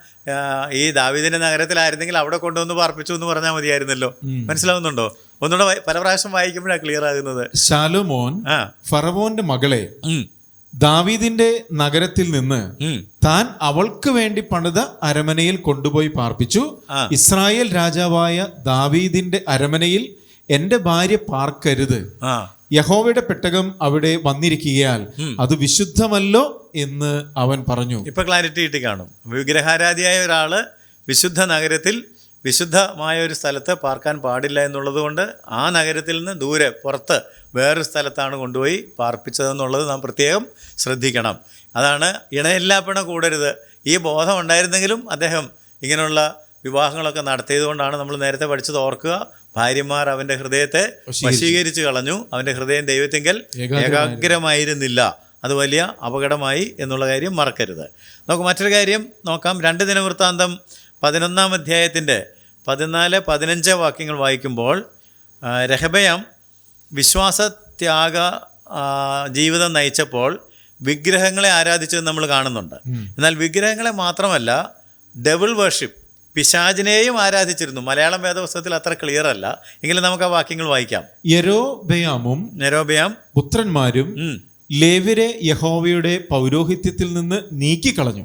ഈ ദാവിദിന്റെ നഗരത്തിലായിരുന്നെങ്കിൽ അവിടെ കൊണ്ടുവന്ന് പാർപ്പിച്ചു എന്ന് പറഞ്ഞാൽ മതിയായിരുന്നല്ലോ. മനസ്സിലാവുന്നുണ്ടോ? ഒന്നുകൂടെ പല പ്രാവശ്യം വായിക്കുമ്പോഴാണ് ക്ലിയർ ആകുന്നത്. ശാലോമോൻ ഫറവോന്റെ മകളെ ദാവീദിന്റെ നഗരത്തിൽ നിന്ന് താൻ അവൾക്ക് വേണ്ടി പണിത അരമനയിൽ കൊണ്ടുപോയി പാർപ്പിച്ചു. ഇസ്രായേൽ രാജാവായ ദാവീദിന്റെ അരമനയിൽ എന്റെ ഭാര്യ പാർക്കരുത്. യഹോവയുടെ പെട്ടകം അവിടെ വന്നിരിക്കുകയാൽ അത് വിശുദ്ധമല്ലോ എന്ന് അവൻ പറഞ്ഞു. ഇപ്പൊ ക്ലാരിറ്റി കിട്ടി കാണും. വിഗ്രഹാരാധിയായ ഒരാൾ വിശുദ്ധ നഗരത്തിൽ വിശുദ്ധമായ ഒരു സ്ഥലത്ത് പാർക്കാൻ പാടില്ല എന്നുള്ളത് കൊണ്ട് ആ നഗരത്തിൽ നിന്ന് ദൂരെ പുറത്ത് വേറൊരു സ്ഥലത്താണ് കൊണ്ടുപോയി പാർപ്പിച്ചതെന്നുള്ളത് നാം പ്രത്യേകം ശ്രദ്ധിക്കണം. അതാണ് ഇണയില്ലാപ്പിണ കൂടരുത്. ഈ ബോധം ഉണ്ടായിരുന്നെങ്കിലും അദ്ദേഹം ഇങ്ങനെയുള്ള വിവാഹങ്ങളൊക്കെ നടത്തിയതുകൊണ്ടാണ് നമ്മൾ നേരത്തെ പഠിച്ചത് ഓർക്കുക. ഭാര്യമാർ അവന്റെ ഹൃദയത്തെ വശീകരിച്ച്. കളഞ്ഞു. അവന്റെ ഹൃദയം ദൈവത്തിങ്കൽ ഏകാഗ്രമായിരുന്നില്ല. അത് വലിയ അപകടമായി എന്നുള്ള കാര്യം മറക്കരുത്. നമുക്ക് മറ്റൊരു കാര്യം നോക്കാം. രണ്ട് ദിനവൃത്താന്തം പതിനൊന്നാം അധ്യായത്തിന്റെ പതിനാല് പതിനഞ്ച് വാക്യങ്ങൾ വായിക്കുമ്പോൾ രഹബയം രഹബയാം വിശ്വാസത്യാഗ ജീവിതം നയിച്ചപ്പോൾ വിഗ്രഹങ്ങളെ ആരാധിച്ചത് നമ്മൾ കാണുന്നുണ്ട്. എന്നാൽ വിഗ്രഹങ്ങളെ മാത്രമല്ല ഡബിൾ വർഷിപ്പ് പിശാചിനെയും ആരാധിച്ചിരുന്നു. മലയാളം വേദപുസ്തകത്തിൽ അത്ര ക്ലിയർ അല്ല. എങ്കിലും നമുക്ക് ആ വാക്യങ്ങൾ വായിക്കാം. യരോബയാമും നെരോബയാം. പുത്രന്മാരും ലേവ്യരെ യഹോവയുടെ പൗരോഹിത്യത്തിൽ നിന്ന് നീക്കിക്കളഞ്ഞു.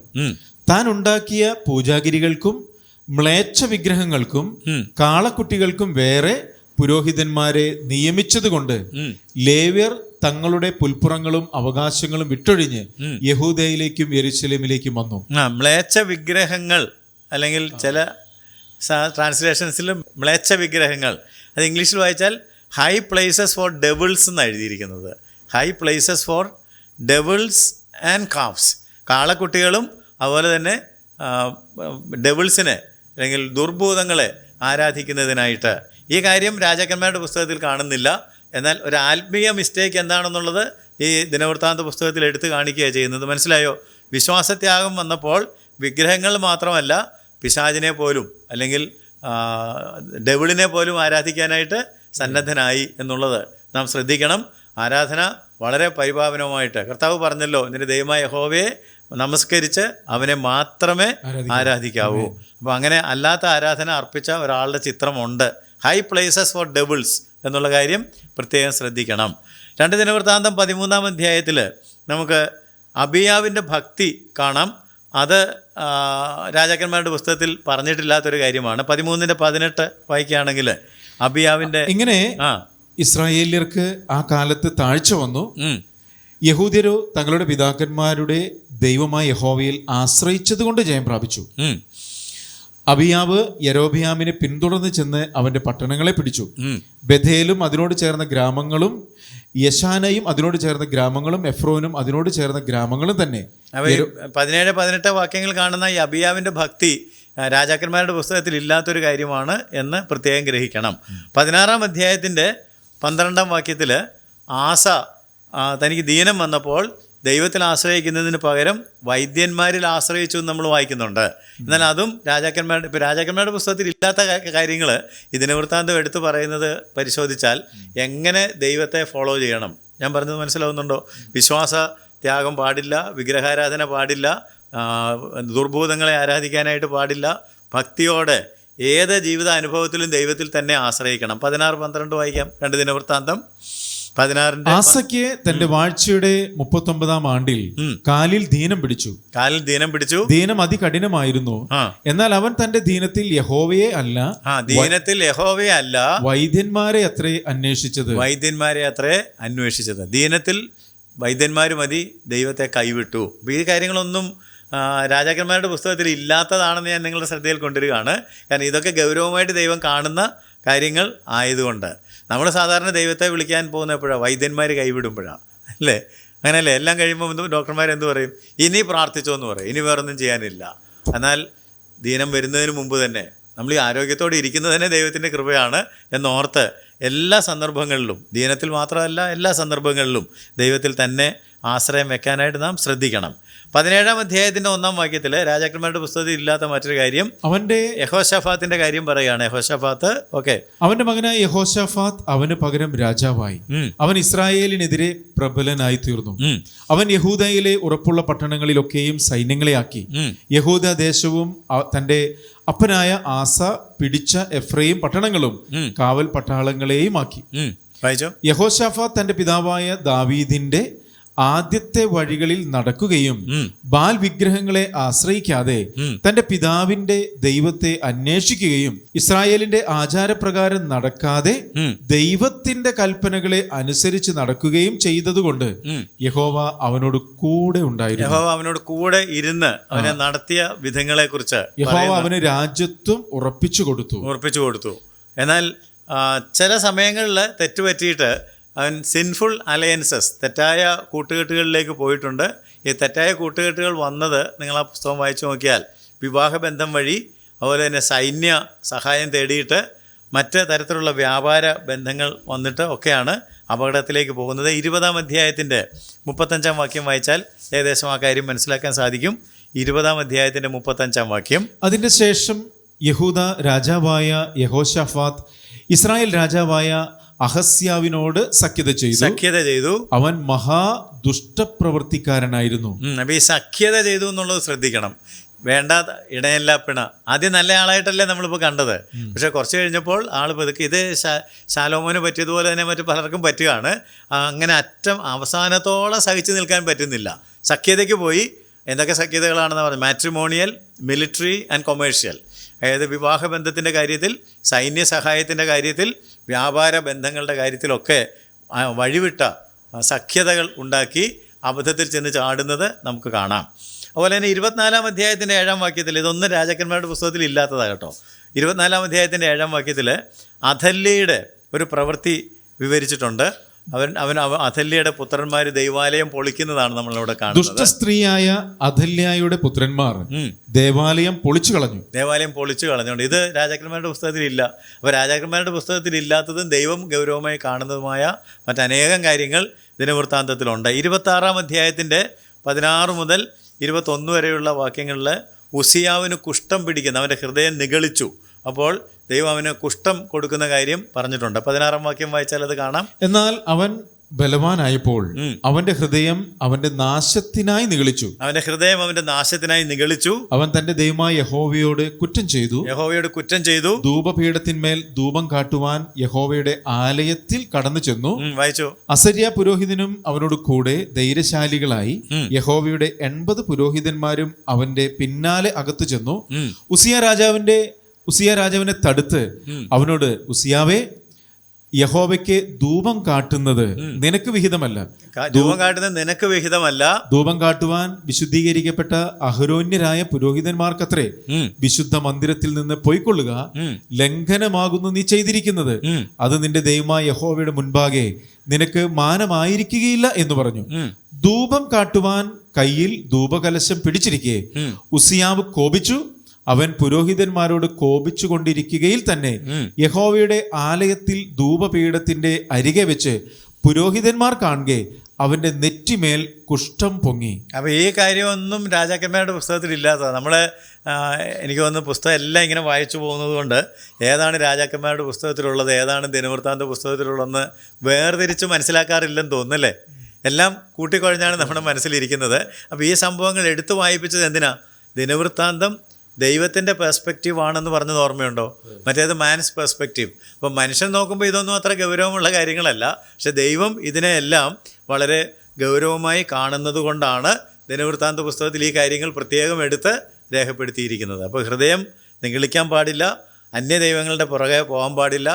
താൻ ഉണ്ടാക്കിയ പൂജാഗിരികൾക്കും മ്ലേച്ഛ വിഗ്രഹങ്ങൾക്കും കാളക്കുട്ടികൾക്കും വേറെ പുരോഹിതന്മാരെ നിയമിച്ചതുകൊണ്ട്. ലേവ്യർ തങ്ങളുടെ പുൽപ്പുറങ്ങളും അവകാശങ്ങളും വിട്ടൊഴിഞ്ഞ് യഹൂദയിലേക്കും യരുസലേമിലേക്കും വന്നു. ആ മ്ലേച്ഛ വിഗ്രഹങ്ങൾ അല്ലെങ്കിൽ ചില ട്രാൻസ്ലേഷൻസിൽ മ്ലേച്ഛ വിഗ്രഹങ്ങൾ. അത് ഇംഗ്ലീഷിൽ വായിച്ചാൽ ഹൈ പ്ലേസസ് ഫോർ ഡെവിൾസ് എന്ന് എഴുതിയിരിക്കുന്നത്. High places for devils and calves കാളക്കുട്ടികളും അതുപോലെ തന്നെ ഡെവിൾസിനെ അല്ലെങ്കിൽ ദുർഭൂതങ്ങളെ ആരാധിക്കുന്നതിനായിട്ട്. ഈ കാര്യം രാജാക്കന്മാരുടെ പുസ്തകത്തിൽ കാണുന്നില്ല. എന്നാൽ ഒരു ആത്മീയ മിസ്റ്റേക്ക് എന്താണെന്നുള്ളത് ഈ ദിനവൃത്താന്ത പുസ്തകത്തിൽ എടുത്തു കാണിക്കുകയാണ് ചെയ്യുന്നത്. മനസ്സിലായോ? വിശ്വാസത്യാഗം വന്നപ്പോൾ വിഗ്രഹങ്ങൾ മാത്രമല്ല പിശാചിനെ പോലും അല്ലെങ്കിൽ ഡെവിളിനെ പോലും ആരാധിക്കാനായിട്ട് സന്നദ്ധനായി എന്നുള്ളത് നാം ശ്രദ്ധിക്കണം. ആരാധന വളരെ പരിപാവനമായിട്ട് കർത്താവ് പറഞ്ഞല്ലോ നിന്റെ ദൈവമായ യഹോവയെ നമസ്കരിച്ച് അവനെ മാത്രമേ ആരാധിക്കാവൂ. അപ്പോൾ അങ്ങനെ അല്ലാത്ത ആരാധന അർപ്പിച്ച ഒരാളുടെ ചിത്രമുണ്ട്. ഹൈ പ്ലേസസ് ഫോർ ഡെവിൾസ് എന്നുള്ള കാര്യം പ്രത്യേകം ശ്രദ്ധിക്കണം. രണ്ട് ദിനവൃത്താന്തം പതിമൂന്നാം അധ്യായത്തിൽ നമുക്ക് അബിയാവിന്റെ ഭക്തി കാണാം. അത് രാജാക്കന്മാരുടെ പുസ്തകത്തിൽ പറഞ്ഞിട്ടില്ലാത്തൊരു കാര്യമാണ്. പതിമൂന്നിന്റെ പതിനെട്ട് വായിക്കുകയാണെങ്കിൽ അബിയാവിന്റെ ഇങ്ങനെ ആ. ഇസ്രായേല്യർക്ക് ആ കാലത്ത് താഴ്ച വന്നു. യഹൂദ്യരോ തങ്ങളുടെ പിതാക്കന്മാരുടെ ദൈവമായ യഹോവയിൽ ആശ്രയിച്ചതുകൊണ്ട് ജയം പ്രാപിച്ചു. അബിയാവ് യരോബിയാമിനെ പിന്തുടർന്ന് ചെന്ന് അവന്റെ പട്ടണങ്ങളെ പിടിച്ചു. ബഥേലും അതിനോട് ചേർന്ന ഗ്രാമങ്ങളും യശാനയും അതിനോട് ചേർന്ന ഗ്രാമങ്ങളും എഫ്രോനും അതിനോട് ചേർന്ന ഗ്രാമങ്ങളും തന്നെ. പതിനേഴ് പതിനെട്ട് വാക്യങ്ങൾ കാണുന്ന ഈ അബിയാവിന്റെ ഭക്തി രാജാക്കന്മാരുടെ പുസ്തകത്തിൽ ഇല്ലാത്തൊരു കാര്യമാണ് എന്ന് പ്രത്യേകം ഗ്രഹിക്കണം. പതിനാറാം അധ്യായത്തിന്റെ പന്ത്രണ്ടാം വാക്യത്തിൽ ആസ തനിക്ക് ദീനം വന്നപ്പോൾ ദൈവത്തിൽ ആശ്രയിക്കുന്നതിന് പകരം വൈദ്യന്മാരിൽ ആശ്രയിച്ചു നമ്മൾ വായിക്കുന്നുണ്ട്. എന്നാൽ അതും രാജാക്കന്മാരുടെ ഇപ്പോൾ രാജാക്കന്മാരുടെ പുസ്തകത്തിൽ ഇല്ലാത്ത കാര്യങ്ങൾ ഇതിന് വൃത്താന്തം എടുത്തു പറയുന്നത് പരിശോധിച്ചാൽ എങ്ങനെ ദൈവത്തെ ഫോളോ ചെയ്യണം? ഞാൻ പറഞ്ഞത് മനസ്സിലാവുന്നുണ്ടോ? വിശ്വാസ ത്യാഗം പാടില്ല വിഗ്രഹാരാധന പാടില്ല ദുർഭൂതങ്ങളെ ആരാധിക്കാനായിട്ട് പാടില്ല. ഭക്തിയോടെ ഏത് ജീവിത അനുഭവത്തിലും ദൈവത്തിൽ തന്നെ ആശ്രയിക്കണം. പതിനാറ് പന്ത്രണ്ട് വായിക്കാം. രണ്ട് ദിനവൃത്താന്തം. ആസയ്ക്ക് തന്റെ വാഴ്ചയുടെ മുപ്പത്തി ഒമ്പതാം ആണ്ടിൽ കാലിൽ ദീനം പിടിച്ചു. കാലിൽ ദീനം പിടിച്ചു. ദീനം അതികഠിനമായിരുന്നു. എന്നാൽ അവൻ തന്റെ ദീനത്തിൽ യഹോവയെ അല്ല ദീനത്തിൽ യഹോവയെ അല്ല വൈദ്യന്മാരെ അത്രേ അന്വേഷിച്ചത്. വൈദ്യന്മാരെ അത്രേ അന്വേഷിച്ചത്. ദീനത്തിൽ വൈദ്യന്മാർ മതി ദൈവത്തെ കൈവിട്ടു. ഈ കാര്യങ്ങളൊന്നും രാജാക്കന്മാരുടെ പുസ്തകത്തിൽ ഇല്ലാത്തതാണെന്ന് ഞാൻ നിങ്ങളുടെ ശ്രദ്ധയിൽ കൊണ്ടുവരികയാണ്. കാരണം ഇതൊക്കെ ഗൗരവമായിട്ട് ദൈവം കാണുന്ന കാര്യങ്ങൾ ആയതുകൊണ്ട്. നമ്മൾ സാധാരണ ദൈവത്തെ വിളിക്കാൻ പോകുന്ന എപ്പോഴാണ് വൈദ്യന്മാർ കൈവിടുമ്പോഴാണ്. അല്ലേ? അങ്ങനെയല്ലേ? എല്ലാം കഴിയുമ്പോൾ ഡോക്ടർമാർ എന്ത് പറയും? ഇനി പ്രാർത്ഥിച്ചോ എന്ന് പറയും. ഇനി വേറൊന്നും ചെയ്യാനില്ല. എന്നാൽ ദീനം വരുന്നതിന് മുമ്പ് തന്നെ നമ്മൾ ഈ ആരോഗ്യത്തോടെ ഇരിക്കുന്നത് തന്നെ ദൈവത്തിന്റെ കൃപയാണ് എന്നോർത്ത് എല്ലാ സന്ദർഭങ്ങളിലും ദീനത്തിൽ മാത്രമല്ല എല്ലാ സന്ദർഭങ്ങളിലും ദൈവത്തിൽ തന്നെ ആശ്രയം വെക്കാനായിട്ട് നാം ശ്രദ്ധിക്കണം. പതിനേഴാം അധ്യായത്തിന്റെ ഒന്നാം വാക്യത്തിൽ രാജാക്കന്മാരുടെ പുസ്തകത്തിൽ ഇല്ലാത്ത മറ്റൊരു കാര്യം. അവന്റെ യഹോഷഫാത്തിന്റെ കാര്യം പറയുകയാണ്. Jehoshaphat okay. അവന്റെ മകനായ യഹോഷഫാത്ത് അവന് പകരം രാജാവായി. അവൻ ഇസ്രായേലിനെതിരെ പ്രബലനായി തീർന്നു. അവൻ യഹൂദയിലെ ഉറപ്പുള്ള പട്ടണങ്ങളിലൊക്കെയും സൈന്യങ്ങളെ ആക്കി. യഹൂദ ദേശവും തന്റെ അപ്പനായ ആസ പിടിച്ച എഫ്രയും പട്ടണങ്ങളും കാവൽ പട്ടാളങ്ങളെയും ആക്കി. യഹോഷഫാത്ത് യഹോഷാഫാത്ത് തന്റെ പിതാവായ ദാവീദിന്റെ ആദ്യത്തെ വഴികളിൽ നടക്കുകയും ബാൽ വിഗ്രഹങ്ങളെ ആശ്രയിക്കാതെ തന്റെ പിതാവിന്റെ ദൈവത്തെ അന്വേഷിക്കുകയും ഇസ്രായേലിന്റെ ആചാരപ്രകാരം നടക്കാതെ ദൈവത്തിന്റെ കൽപ്പനകളെ അനുസരിച്ച് നടക്കുകയും ചെയ്തതുകൊണ്ട് യഹോവ അവനോട് കൂടെ ഉണ്ടായിരുന്നു. യഹോവ അവനോട് കൂടെ ഇരുന്ന് അവനെ നടത്തിയ വിധങ്ങളെ കുറിച്ച് യഹോവ അവന് രാജ്യത്വം ഉറപ്പിച്ചു കൊടുത്തു. ഉറപ്പിച്ചു കൊടുത്തു. എന്നാൽ ചില സമയങ്ങളിൽ തെറ്റുപറ്റിയിട്ട് അവൻ സിൻഫുൾ അലയൻസസ് തെറ്റായ കൂട്ടുകെട്ടുകളിലേക്ക് പോയിട്ടുണ്ട്. ഈ തെറ്റായ കൂട്ടുകെട്ടുകൾ വന്നത് നിങ്ങൾ ആ പുസ്തകം വായിച്ചു നോക്കിയാൽ വിവാഹബന്ധം വഴി അതുപോലെ തന്നെ സൈന്യ സഹായം തേടിയിട്ട് മറ്റ് തരത്തിലുള്ള വ്യാപാര ബന്ധങ്ങൾ വന്നിട്ട് ഒക്കെയാണ് അപകടത്തിലേക്ക് പോകുന്നത്. ഇരുപതാം അധ്യായത്തിന്റെ മുപ്പത്തഞ്ചാം വാക്യം വായിച്ചാൽ ഏകദേശം ആ കാര്യം മനസ്സിലാക്കാൻ സാധിക്കും. ഇരുപതാം അധ്യായത്തിന്റെ മുപ്പത്തഞ്ചാം വാക്യം. അതിന്റെ ശേഷം യഹൂദ രാജാവായ യഹോഷഫാത്ത് ഇസ്രായേൽ രാജാവായ അഹസ്യാവിനോട് സഖ്യത ചെയ്തു. സഖ്യത ചെയ്തു. അവൻ മഹാ ദുഷ്ടപ്രവർത്തിക്കാരനായിരുന്നു. അപ്പൊ ഈ സഖ്യത ചെയ്തു എന്നുള്ളത് ശ്രദ്ധിക്കണം. വേണ്ട ഇടയല്ല പിണ. ആദ്യം നല്ല ആളായിട്ടല്ലേ നമ്മളിപ്പോൾ കണ്ടത്. പക്ഷെ കുറച്ച് കഴിഞ്ഞപ്പോൾ ആൾ പതുക്കെ ഇത് ശാലോമോന് പറ്റിയതുപോലെ തന്നെ മറ്റു പലർക്കും പറ്റുകയാണ്. അങ്ങനെ അറ്റം അവസാനത്തോളം സഹിച്ചു നിൽക്കാൻ പറ്റുന്നില്ല. സഖ്യതയ്ക്ക് പോയി. എന്തൊക്കെ സഖ്യതകളാണെന്ന് പറഞ്ഞു മാട്രിമോണിയൽ മിലിറ്ററി ആൻഡ് കൊമേഴ്ഷ്യൽ. അതായത് വിവാഹ ബന്ധത്തിന്റെ കാര്യത്തിൽ സൈന്യ സഹായത്തിന്റെ കാര്യത്തിൽ വ്യാപാര ബന്ധങ്ങളുടെ കാര്യത്തിലൊക്കെ വഴിവിട്ട സഖ്യതകൾ ഉണ്ടാക്കി അബദ്ധത്തിൽ ചെന്ന് ചാടുന്നത് നമുക്ക് കാണാം. അതുപോലെ തന്നെ ഇരുപത്തിനാലാം അധ്യായത്തിന്റെ ഏഴാം വാക്യത്തിൽ ഇതൊന്നും രാജാക്കന്മാരുടെ പുസ്തകത്തിൽ ഇല്ലാത്തതാണ് കേട്ടോ. ഇരുപത്തിനാലാം അധ്യായത്തിന്റെ ഏഴാം വാക്യത്തിൽ അഥല്യയുടെ ഒരു പ്രവൃത്തി വിവരിച്ചിട്ടുണ്ട്. അവൻ അവൻ അവ- അഥല്യയുടെ പുത്രന്മാർ ദൈവാലയം പൊളിക്കുന്നതാണ് നമ്മളിവിടെ കാണുന്നത്. ദുഷ്ടസ്ത്രീയായ അഥല്യായുടെ പുത്രന്മാർ. ദേവാലയം പൊളിച്ചു കളഞ്ഞു. ദേവാലയം പൊളിച്ചു കളഞ്ഞുകൊണ്ട് ഇത് രാജാക്കന്മാരുടെ പുസ്തകത്തിൽ ഇല്ല അപ്പോൾ രാജാക്കന്മാരുടെ പുസ്തകത്തിൽ ഇല്ലാത്തതും ദൈവം ഗൗരവമായി കാണുന്നതുമായ മറ്റനേകം കാര്യങ്ങൾ ദിനവൃത്താന്തത്തിലുണ്ട്. ഇരുപത്താറാം അധ്യായത്തിന്റെ പതിനാറ് മുതൽ ഇരുപത്തൊന്ന് വരെയുള്ള വാക്യങ്ങളിൽ ഉസിയാവിന് കുഷ്ഠം പിടിക്കുന്ന. അവന്റെ ഹൃദയം നിഗളിച്ചു. അപ്പോൾ ദൈവം അവന് കുഷ്ഠം കൊടുക്കുന്ന കാര്യം പറഞ്ഞിട്ടുണ്ട്. പതിനാറാം വാക്യം വായിച്ചാൽ അത് കാണാം. എന്നാൽ അവൻ ബലവാനായപ്പോൾ. അവന്റെ ഹൃദയം അവന്റെ നാശത്തിനായി നിഗളിച്ചു. അവന്റെ ഹൃദയം അവന്റെ നാശത്തിനായി നിഗളിച്ചു. അവൻ തന്റെ ദൈവമായ യഹോവയോട് കുറ്റം ചെയ്തു. യഹോവയോട് കുറ്റം ചെയ്തു. ധൂപപീഠത്തിന്മേൽ ധൂപം കാട്ടുവാൻ യഹോവയുടെ ആലയത്തിൽ കടന്നു ചെന്നു. വായിച്ചു. അസര്യ പുരോഹിതനും അവനോട് കൂടെ ധൈര്യശാലികളായി യഹോവയുടെ എൺപത് പുരോഹിതന്മാരും അവന്റെ പിന്നാലെ അകത്തു ചെന്നു. ഉസിയ രാജാവിന്റെ ഉസിയ രാജാവിനെ തടുത്ത് അവനോട് ഉസിയാവേ യഹോവയ്ക്ക് ധൂപം കാട്ടുന്നത് നിനക്ക് വിഹിതമല്ല. ധൂപം കാട്ടുന്നത് നിനക്ക് വിഹിതമല്ല. ധൂപം കാട്ടുവാൻ വിശുദ്ധീകരിക്കപ്പെട്ട അഹരോന്യരായ പുരോഹിതന്മാർക്കത്രേ. വിശുദ്ധ മന്ദിരത്തിൽ നിന്ന് പോയിക്കൊള്ളുക. ലംഘനമാകുന്നു നീ ചെയ്തിരിക്കുന്നത്. അത് നിന്റെ ദൈവമായ യഹോവയുടെ മുൻപാകെ നിനക്ക് മാനമായിരിക്കുകയില്ല എന്ന് പറഞ്ഞു. ധൂപം കാട്ടുവാൻ കയ്യിൽ ധൂപകലശം പിടിച്ചിരിക്കെ. ഉസിയാവ് കോപിച്ചു. അവൻ പുരോഹിതന്മാരോട് കോപിച്ചുകൊണ്ടിരിക്കുകയിൽ തന്നെ യഹോവയുടെ ആലയത്തിൽ ധൂപപീഠത്തിന്റെ അരികെ വെച്ച് പുരോഹിതന്മാർ കാണുകെ അവന്റെ നെറ്റിമേൽ കുഷ്ഠം പൊങ്ങി. അപ്പോൾ ഈ കാര്യമൊന്നും രാജാക്കന്മാരുടെ പുസ്തകത്തിൽ ഇല്ലാത്തതാണ് നമ്മൾ എനിക്ക് തോന്നുന്നു പുസ്തകം എല്ലാം ഇങ്ങനെ വായിച്ചു പോകുന്നത് കൊണ്ട് ഏതാണ് രാജാക്കന്മാരുടെ പുസ്തകത്തിലുള്ളത് ഏതാണ് ദിനവൃത്താന്ത പുസ്തകത്തിലുള്ളതെന്ന് വേർതിരിച്ച് മനസ്സിലാക്കാറില്ലെന്ന് തോന്നുന്നല്ലേ? എല്ലാം കൂട്ടിക്കൊഴഞ്ഞാണ് നമ്മുടെ മനസ്സിലിരിക്കുന്നത്. അപ്പോൾ ഈ സംഭവങ്ങൾ എടുത്തു വായിപ്പിച്ചത് എന്തിനാ? ദിനവൃത്താന്തം ദൈവത്തിന്റെ പെർസ്പെക്റ്റീവ് ആണെന്ന് പറഞ്ഞത് ഓർമ്മയുണ്ടോ? മറ്റേത് മാൻസ് പെർസ്പെക്റ്റീവ് അപ്പം മനുഷ്യൻ നോക്കുമ്പോൾ ഇതൊന്നും അത്ര ഗൗരവമുള്ള കാര്യങ്ങളല്ല. പക്ഷെ ദൈവം ഇതിനെയെല്ലാം വളരെ ഗൗരവമായി കാണുന്നത് കൊണ്ടാണ് ദിനവൃത്താന്ത പുസ്തകത്തിൽ ഈ കാര്യങ്ങൾ പ്രത്യേകം എടുത്ത് രേഖപ്പെടുത്തിയിരിക്കുന്നത്. അപ്പോൾ ഹൃദയം നിഗളിക്കാൻ പാടില്ല അന്യ ദൈവങ്ങളുടെ പുറകെ പോകാൻ പാടില്ല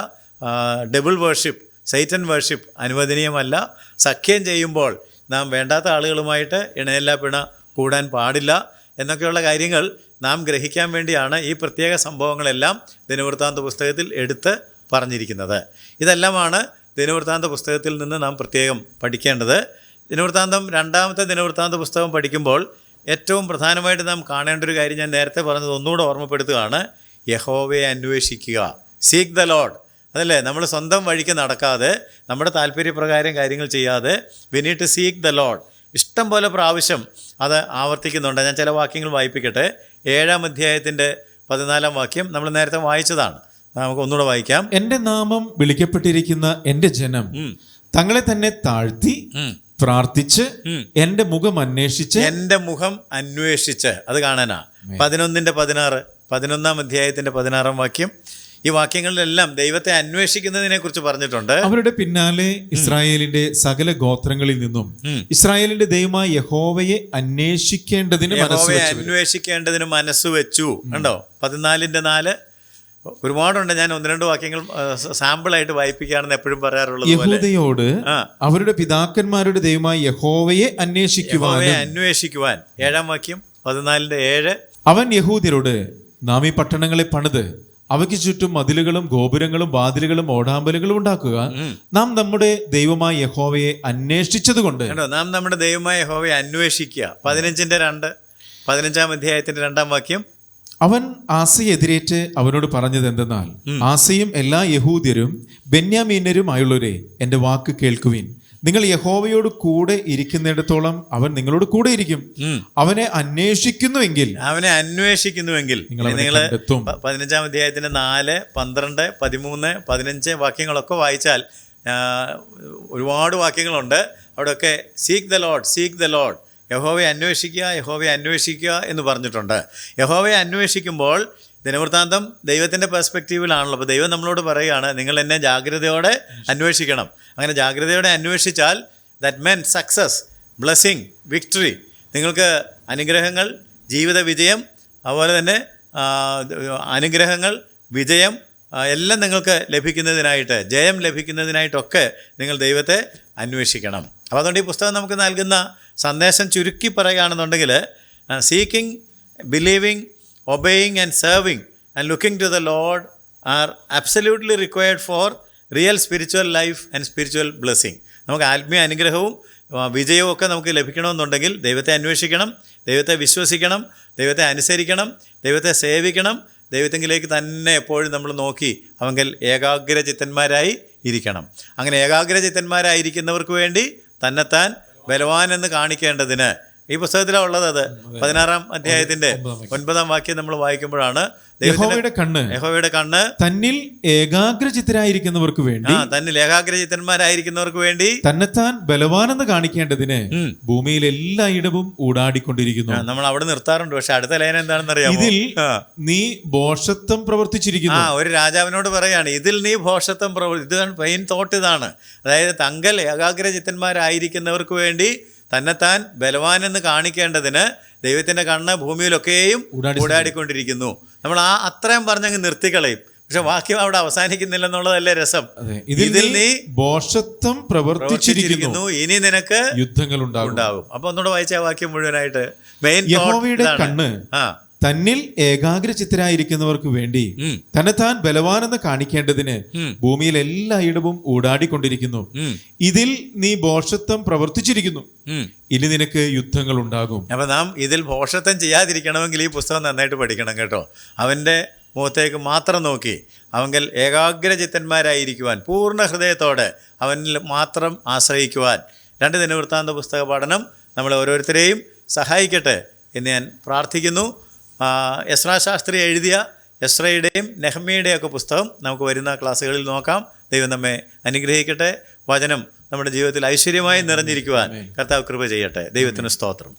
ഡബിൾ വേർഷിപ്പ് സൈറ്റൻ വേർഷിപ്പ് അനുവദനീയമല്ല. സഖ്യം ചെയ്യുമ്പോൾ നാം വേണ്ടാത്ത ആളുകളുമായിട്ട് ഇണയെല്ലാ പിണ കൂടാൻ പാടില്ല എന്നൊക്കെയുള്ള കാര്യങ്ങൾ നാം ഗ്രഹിക്കാൻ വേണ്ടിയാണ് ഈ പ്രത്യേക സംഭവങ്ങളെല്ലാം ദിനവൃത്താന്ത പുസ്തകത്തിൽ എടുത്ത് പറഞ്ഞിരിക്കുന്നത്. ഇതെല്ലാമാണ് ദിനവൃത്താന്ത പുസ്തകത്തിൽ നിന്ന് നാം പ്രത്യേകം പഠിക്കേണ്ടത്. ദിനവൃത്താന്തം രണ്ടാമത്തെ ദിനവൃത്താന്ത പുസ്തകം പഠിക്കുമ്പോൾ ഏറ്റവും പ്രധാനമായിട്ട് നാം കാണേണ്ട ഒരു കാര്യം ഞാൻ നേരത്തെ പറഞ്ഞത് ഒന്നുകൂടെ ഓർമ്മപ്പെടുത്തുകയാണ്. യഹോവയെ അന്വേഷിക്കുക. സീക്ക് ദ ലോഡ് അതല്ലേ? നമ്മൾ സ്വന്തം വഴിക്ക് നടക്കാതെ നമ്മുടെ താല്പര്യപ്രകാരം കാര്യങ്ങൾ ചെയ്യാതെ we need to seek the lord ഇഷ്ടം പോലെ പ്രാവശ്യം അത് ആവർത്തിക്കുന്നുണ്ട്. ഞാൻ ചില വാക്യങ്ങൾ വായിപ്പിക്കട്ടെ. ഏഴാം അധ്യായത്തിന്റെ പതിനാലാം വാക്യം നമ്മൾ നേരത്തെ വായിച്ചതാണ്. നമുക്ക് ഒന്നുകൂടെ വായിക്കാം. എന്റെ നാമം വിളിക്കപ്പെട്ടിരിക്കുന്ന എന്റെ ജനം തങ്ങളെ തന്നെ താഴ്ത്തി പ്രാർത്ഥിച്ച് എന്റെ മുഖം അന്വേഷിച്ച്. എന്റെ മുഖം അന്വേഷിച്ച്. അത് കാണാനാ. പതിനൊന്നിന്റെ പതിനാറ് പതിനൊന്നാം അധ്യായത്തിന്റെ പതിനാറാം വാക്യം. ഈ വാക്യങ്ങളിലെല്ലാം ദൈവത്തെ അന്വേഷിക്കുന്നതിനെ കുറിച്ച് പറഞ്ഞിട്ടുണ്ട്. അവരുടെ പിന്നാലെ ഇസ്രായേലിന്റെ സകല ഗോത്രങ്ങളിൽ നിന്നും ഇസ്രായേലിന്റെ ദൈവമായ യഹോവയെ അന്വേഷിക്കേണ്ടതിന് യഹോവയെ. അന്വേഷിക്കേണ്ടതിന് മനസ്സ് വെച്ചു. കണ്ടോ? പതിനാലിന്റെ നാല്. ഒരുപാടുണ്ട്. ഞാൻ ഒന്ന് രണ്ട് വാക്യങ്ങൾ സാമ്പിൾ ആയിട്ട് വായിപ്പിക്കുകയാണെന്ന് എപ്പോഴും പറയാറുള്ളത് യഹൂദയോട് അവരുടെ പിതാക്കന്മാരുടെ ദൈവമായ യഹോവയെ അന്വേഷിക്കുവാൻ അന്വേഷിക്കുവാൻ. ഏഴാം വാക്യം പതിനാലിന്റെ ഏഴ്. അവൻ യഹൂദിയരോട് നാം ഈ പട്ടണങ്ങളെ പണിത് അവയ്ക്ക് ചുറ്റും മതിലുകളും ഗോപുരങ്ങളും വാതിലുകളും ഓടാമ്പലുകളും ഉണ്ടാക്കുക. നാം നമ്മുടെ ദൈവമായ യഹോവയെ അന്വേഷിച്ചത് കൊണ്ട്? നാം നമ്മുടെ ദൈവമായ യഹോവയെ അന്വേഷിക്കുക. പതിനഞ്ചിന്റെ രണ്ട് പതിനഞ്ചാം അധ്യായത്തിന്റെ രണ്ടാം വാക്യം. അവൻ ആസയെ എതിരേറ്റ് അവനോട് പറഞ്ഞത് എന്തെന്നാൽ ആസയും എല്ലാ യഹൂദ്യരും ബെന്യാമീനരുമായുള്ളവരെ എന്റെ വാക്ക് കേൾക്കുവിൻ. നിങ്ങൾ യഹോവയോട് കൂടെ ഇരിക്കുന്നിടത്തോളം അവൻ നിങ്ങളോട് കൂടെ ഇരിക്കും. അവനെ അന്വേഷിക്കുന്നുവെങ്കിൽ അവനെ അന്വേഷിക്കുന്നുവെങ്കിൽ. നിങ്ങൾ. പതിനഞ്ചാം അധ്യായത്തിന്റെ നാല് പന്ത്രണ്ട് പതിമൂന്ന് പതിനഞ്ച് വാക്യങ്ങളൊക്കെ വായിച്ചാൽ ഒരുപാട് വാക്യങ്ങളുണ്ട്. അവിടെയൊക്കെ seek the lord seek the lord യഹോവയെ അന്വേഷിക്കുക യഹോവയെ അന്വേഷിക്കുക എന്ന് പറഞ്ഞിട്ടുണ്ട്. യഹോവയെ അന്വേഷിക്കുമ്പോൾ ദിനവൃത്താന്തം ദൈവത്തിന്റെ പെർസ്പെക്റ്റീവിലാണല്ലോ അപ്പോൾ ദൈവം നമ്മളോട് പറയുകയാണ് നിങ്ങൾ എന്നെ ജാഗ്രതയോടെ അന്വേഷിക്കണം. അങ്ങനെ ജാഗ്രതയോടെ അന്വേഷിച്ചാൽ that men success blessing victory നിങ്ങൾക്ക് അനുഗ്രഹങ്ങൾ ജീവിത വിജയം അതുപോലെ തന്നെ അനുഗ്രഹങ്ങൾ വിജയം എല്ലാം നിങ്ങൾക്ക് ലഭിക്കുന്നതിനായിട്ട് ജയം ലഭിക്കുന്നതിനായിട്ടൊക്കെ നിങ്ങൾ ദൈവത്തെ അന്വേഷിക്കണം. അപ്പോൾ അതുകൊണ്ട് ഈ പുസ്തകം നമുക്ക് നൽകുന്ന സന്ദേശം ചുരുക്കി പറയുകയാണെന്നുണ്ടെങ്കിൽ seeking believing obeying and serving and looking to the lord are absolutely required for real spiritual life and spiritual blessing നമുക്ക് ആത്മീയ അനുഗ്രഹവും വിജയവും ഒക്കെ നമുക്ക് ലഭിക്കണമെന്നുണ്ടെങ്കിൽ ദൈവത്തെ അന്വേഷിക്കണം ദൈവത്തെ വിശ്വസിക്കണം ദൈവത്തെ അനുസരിക്കണം ദൈവത്തെ സേവിക്കണം ദൈവത്തെങ്കിലേക്ക് തന്നെ എപ്പോഴും നമ്മൾ നോക്കി അവങ്കിൽ ഏകാഗ്ര ചിത്തന്മാരായി ഇരിക്കണം. അങ്ങനെ ഏകാഗ്ര ചിത്തന്മാരായിരിക്കുന്നവർക്ക് വേണ്ടി തന്നെത്താൻ ബലവാനെന്ന് കാണിക്കേണ്ടതിന് ഈ പുസ്തകത്തിലാണ് ഉള്ളത് അത്. പതിനാറാം അധ്യായത്തിന്റെ ഒൻപതാം വാക്യം നമ്മൾ വായിക്കുമ്പോഴാണ് യഹോവയുടെ കണ്ണ്. യഹോവയുടെ കണ്ണ് തന്നിൽ ഏകാഗ്രചിത്തരായിരിക്കുന്നവർക്ക് വേണ്ടി ആ തന്നിൽ ഏകാഗ്രചിത്തന്മാരായിരിക്കുന്നവർക്ക് വേണ്ടി തന്നെത്താൻ ബലവാനെന്ന് കാണിക്കേണ്ടതിന്. ഭൂമിയിൽ എല്ലായിടവും ഊടാടിക്കൊണ്ടിരിക്കുന്നു. ആ, നമ്മൾ അവിടെ നിർത്താറുണ്ട്. പക്ഷെ അടുത്ത ലൈൻ എന്താണെന്ന് അറിയാം ഇതിൽ ആ. നീ ഭോഷത്വം ആ പ്രവർത്തിച്ചിരിക്കുന്നു ഒരു രാജാവിനോട് പറയാണ് ഇതിൽ നീ ഭോഷത്വം പ്രവർത്തി ഇത് മെയിൻ തോട്ട് ഇതാണ്. അതായത് തങ്കൽ ഏകാഗ്രചിത്തന്മാരായിരിക്കുന്നവർക്ക് വേണ്ടി തന്നെത്താൻ ബലവാനെന്ന് കാണിക്കേണ്ടതിന് ദൈവത്തിന്റെ കണ്ണ് ഭൂമിയിലൊക്കെയും ഊടാടി ഊടാടിക്കൊണ്ടിരിക്കുന്നു. നമ്മൾ ആ അത്രയും പറഞ്ഞങ്ങ് നിർത്തിക്കളയും. പക്ഷെ വാക്യം അവിടെ അവസാനിക്കുന്നില്ല അവസാനിക്കുന്നില്ലെന്നുള്ളതല്ലേ രസം. ഇതിൽ നീ ബോഷത്വം പ്രവർത്തിച്ചിരിക്കുന്നു. ഇനി നിനക്ക് യുദ്ധങ്ങൾ ഉണ്ടാകും. അപ്പൊ ഒന്നുകൂടെ വായിച്ച വാക്യം മുഴുവനായിട്ട്. മെയിൻ കണ്ണ് ആ. തന്നിൽ ഏകാഗ്രചിത്തരായിരിക്കുന്നവർക്ക് വേണ്ടി തന്നെ തന്നെത്താൻ ബലവാനെന്ന് കാണിക്കേണ്ടതിന്. ഭൂമിയിൽ എല്ലായിടവും ഊടാടിക്കൊണ്ടിരിക്കുന്നു ഇതിൽ നീ ഭോഷത്വം പ്രവർത്തിച്ചിരിക്കുന്നു. ഇനി നിനക്ക് യുദ്ധങ്ങൾ ഉണ്ടാകും അപ്പൊ നാം ഇതിൽ ഭോഷത്വം ചെയ്യാതിരിക്കണമെങ്കിൽ ഈ പുസ്തകം നന്നായിട്ട് പഠിക്കണം കേട്ടോ. അവന്റെ മുഖത്തേക്ക് മാത്രം നോക്കി. അവങ്കിൽ ഏകാഗ്രചിത്തന്മാരായിരിക്കുവാൻ പൂർണ ഹൃദയത്തോടെ അവനിൽ മാത്രം ആശ്രയിക്കുവാൻ. രണ്ട് ദിനവൃത്താന്ത പുസ്തക പഠനം നമ്മളെ ഓരോരുത്തരെയും സഹായിക്കട്ടെ എന്ന് ഞാൻ പ്രാർത്ഥിക്കുന്നു. ആ, എസ്രാ ശാസ്ത്രി എഴുതിയ യസ്രയുടെയും നെഹ്മയുടെയും ഒക്കെ പുസ്തകം നമുക്ക് വരുന്ന ക്ലാസ്സുകളിൽ നോക്കാം. ദൈവം നമ്മെ അനുഗ്രഹിക്കട്ടെ. വചനം നമ്മുടെ ജീവിതത്തിൽ ഐശ്വര്യമായി നിറഞ്ഞിരിക്കുവാൻ കർത്താവ് കൃപ ചെയ്യട്ടെ. ദൈവത്തിന് സ്തോത്രം.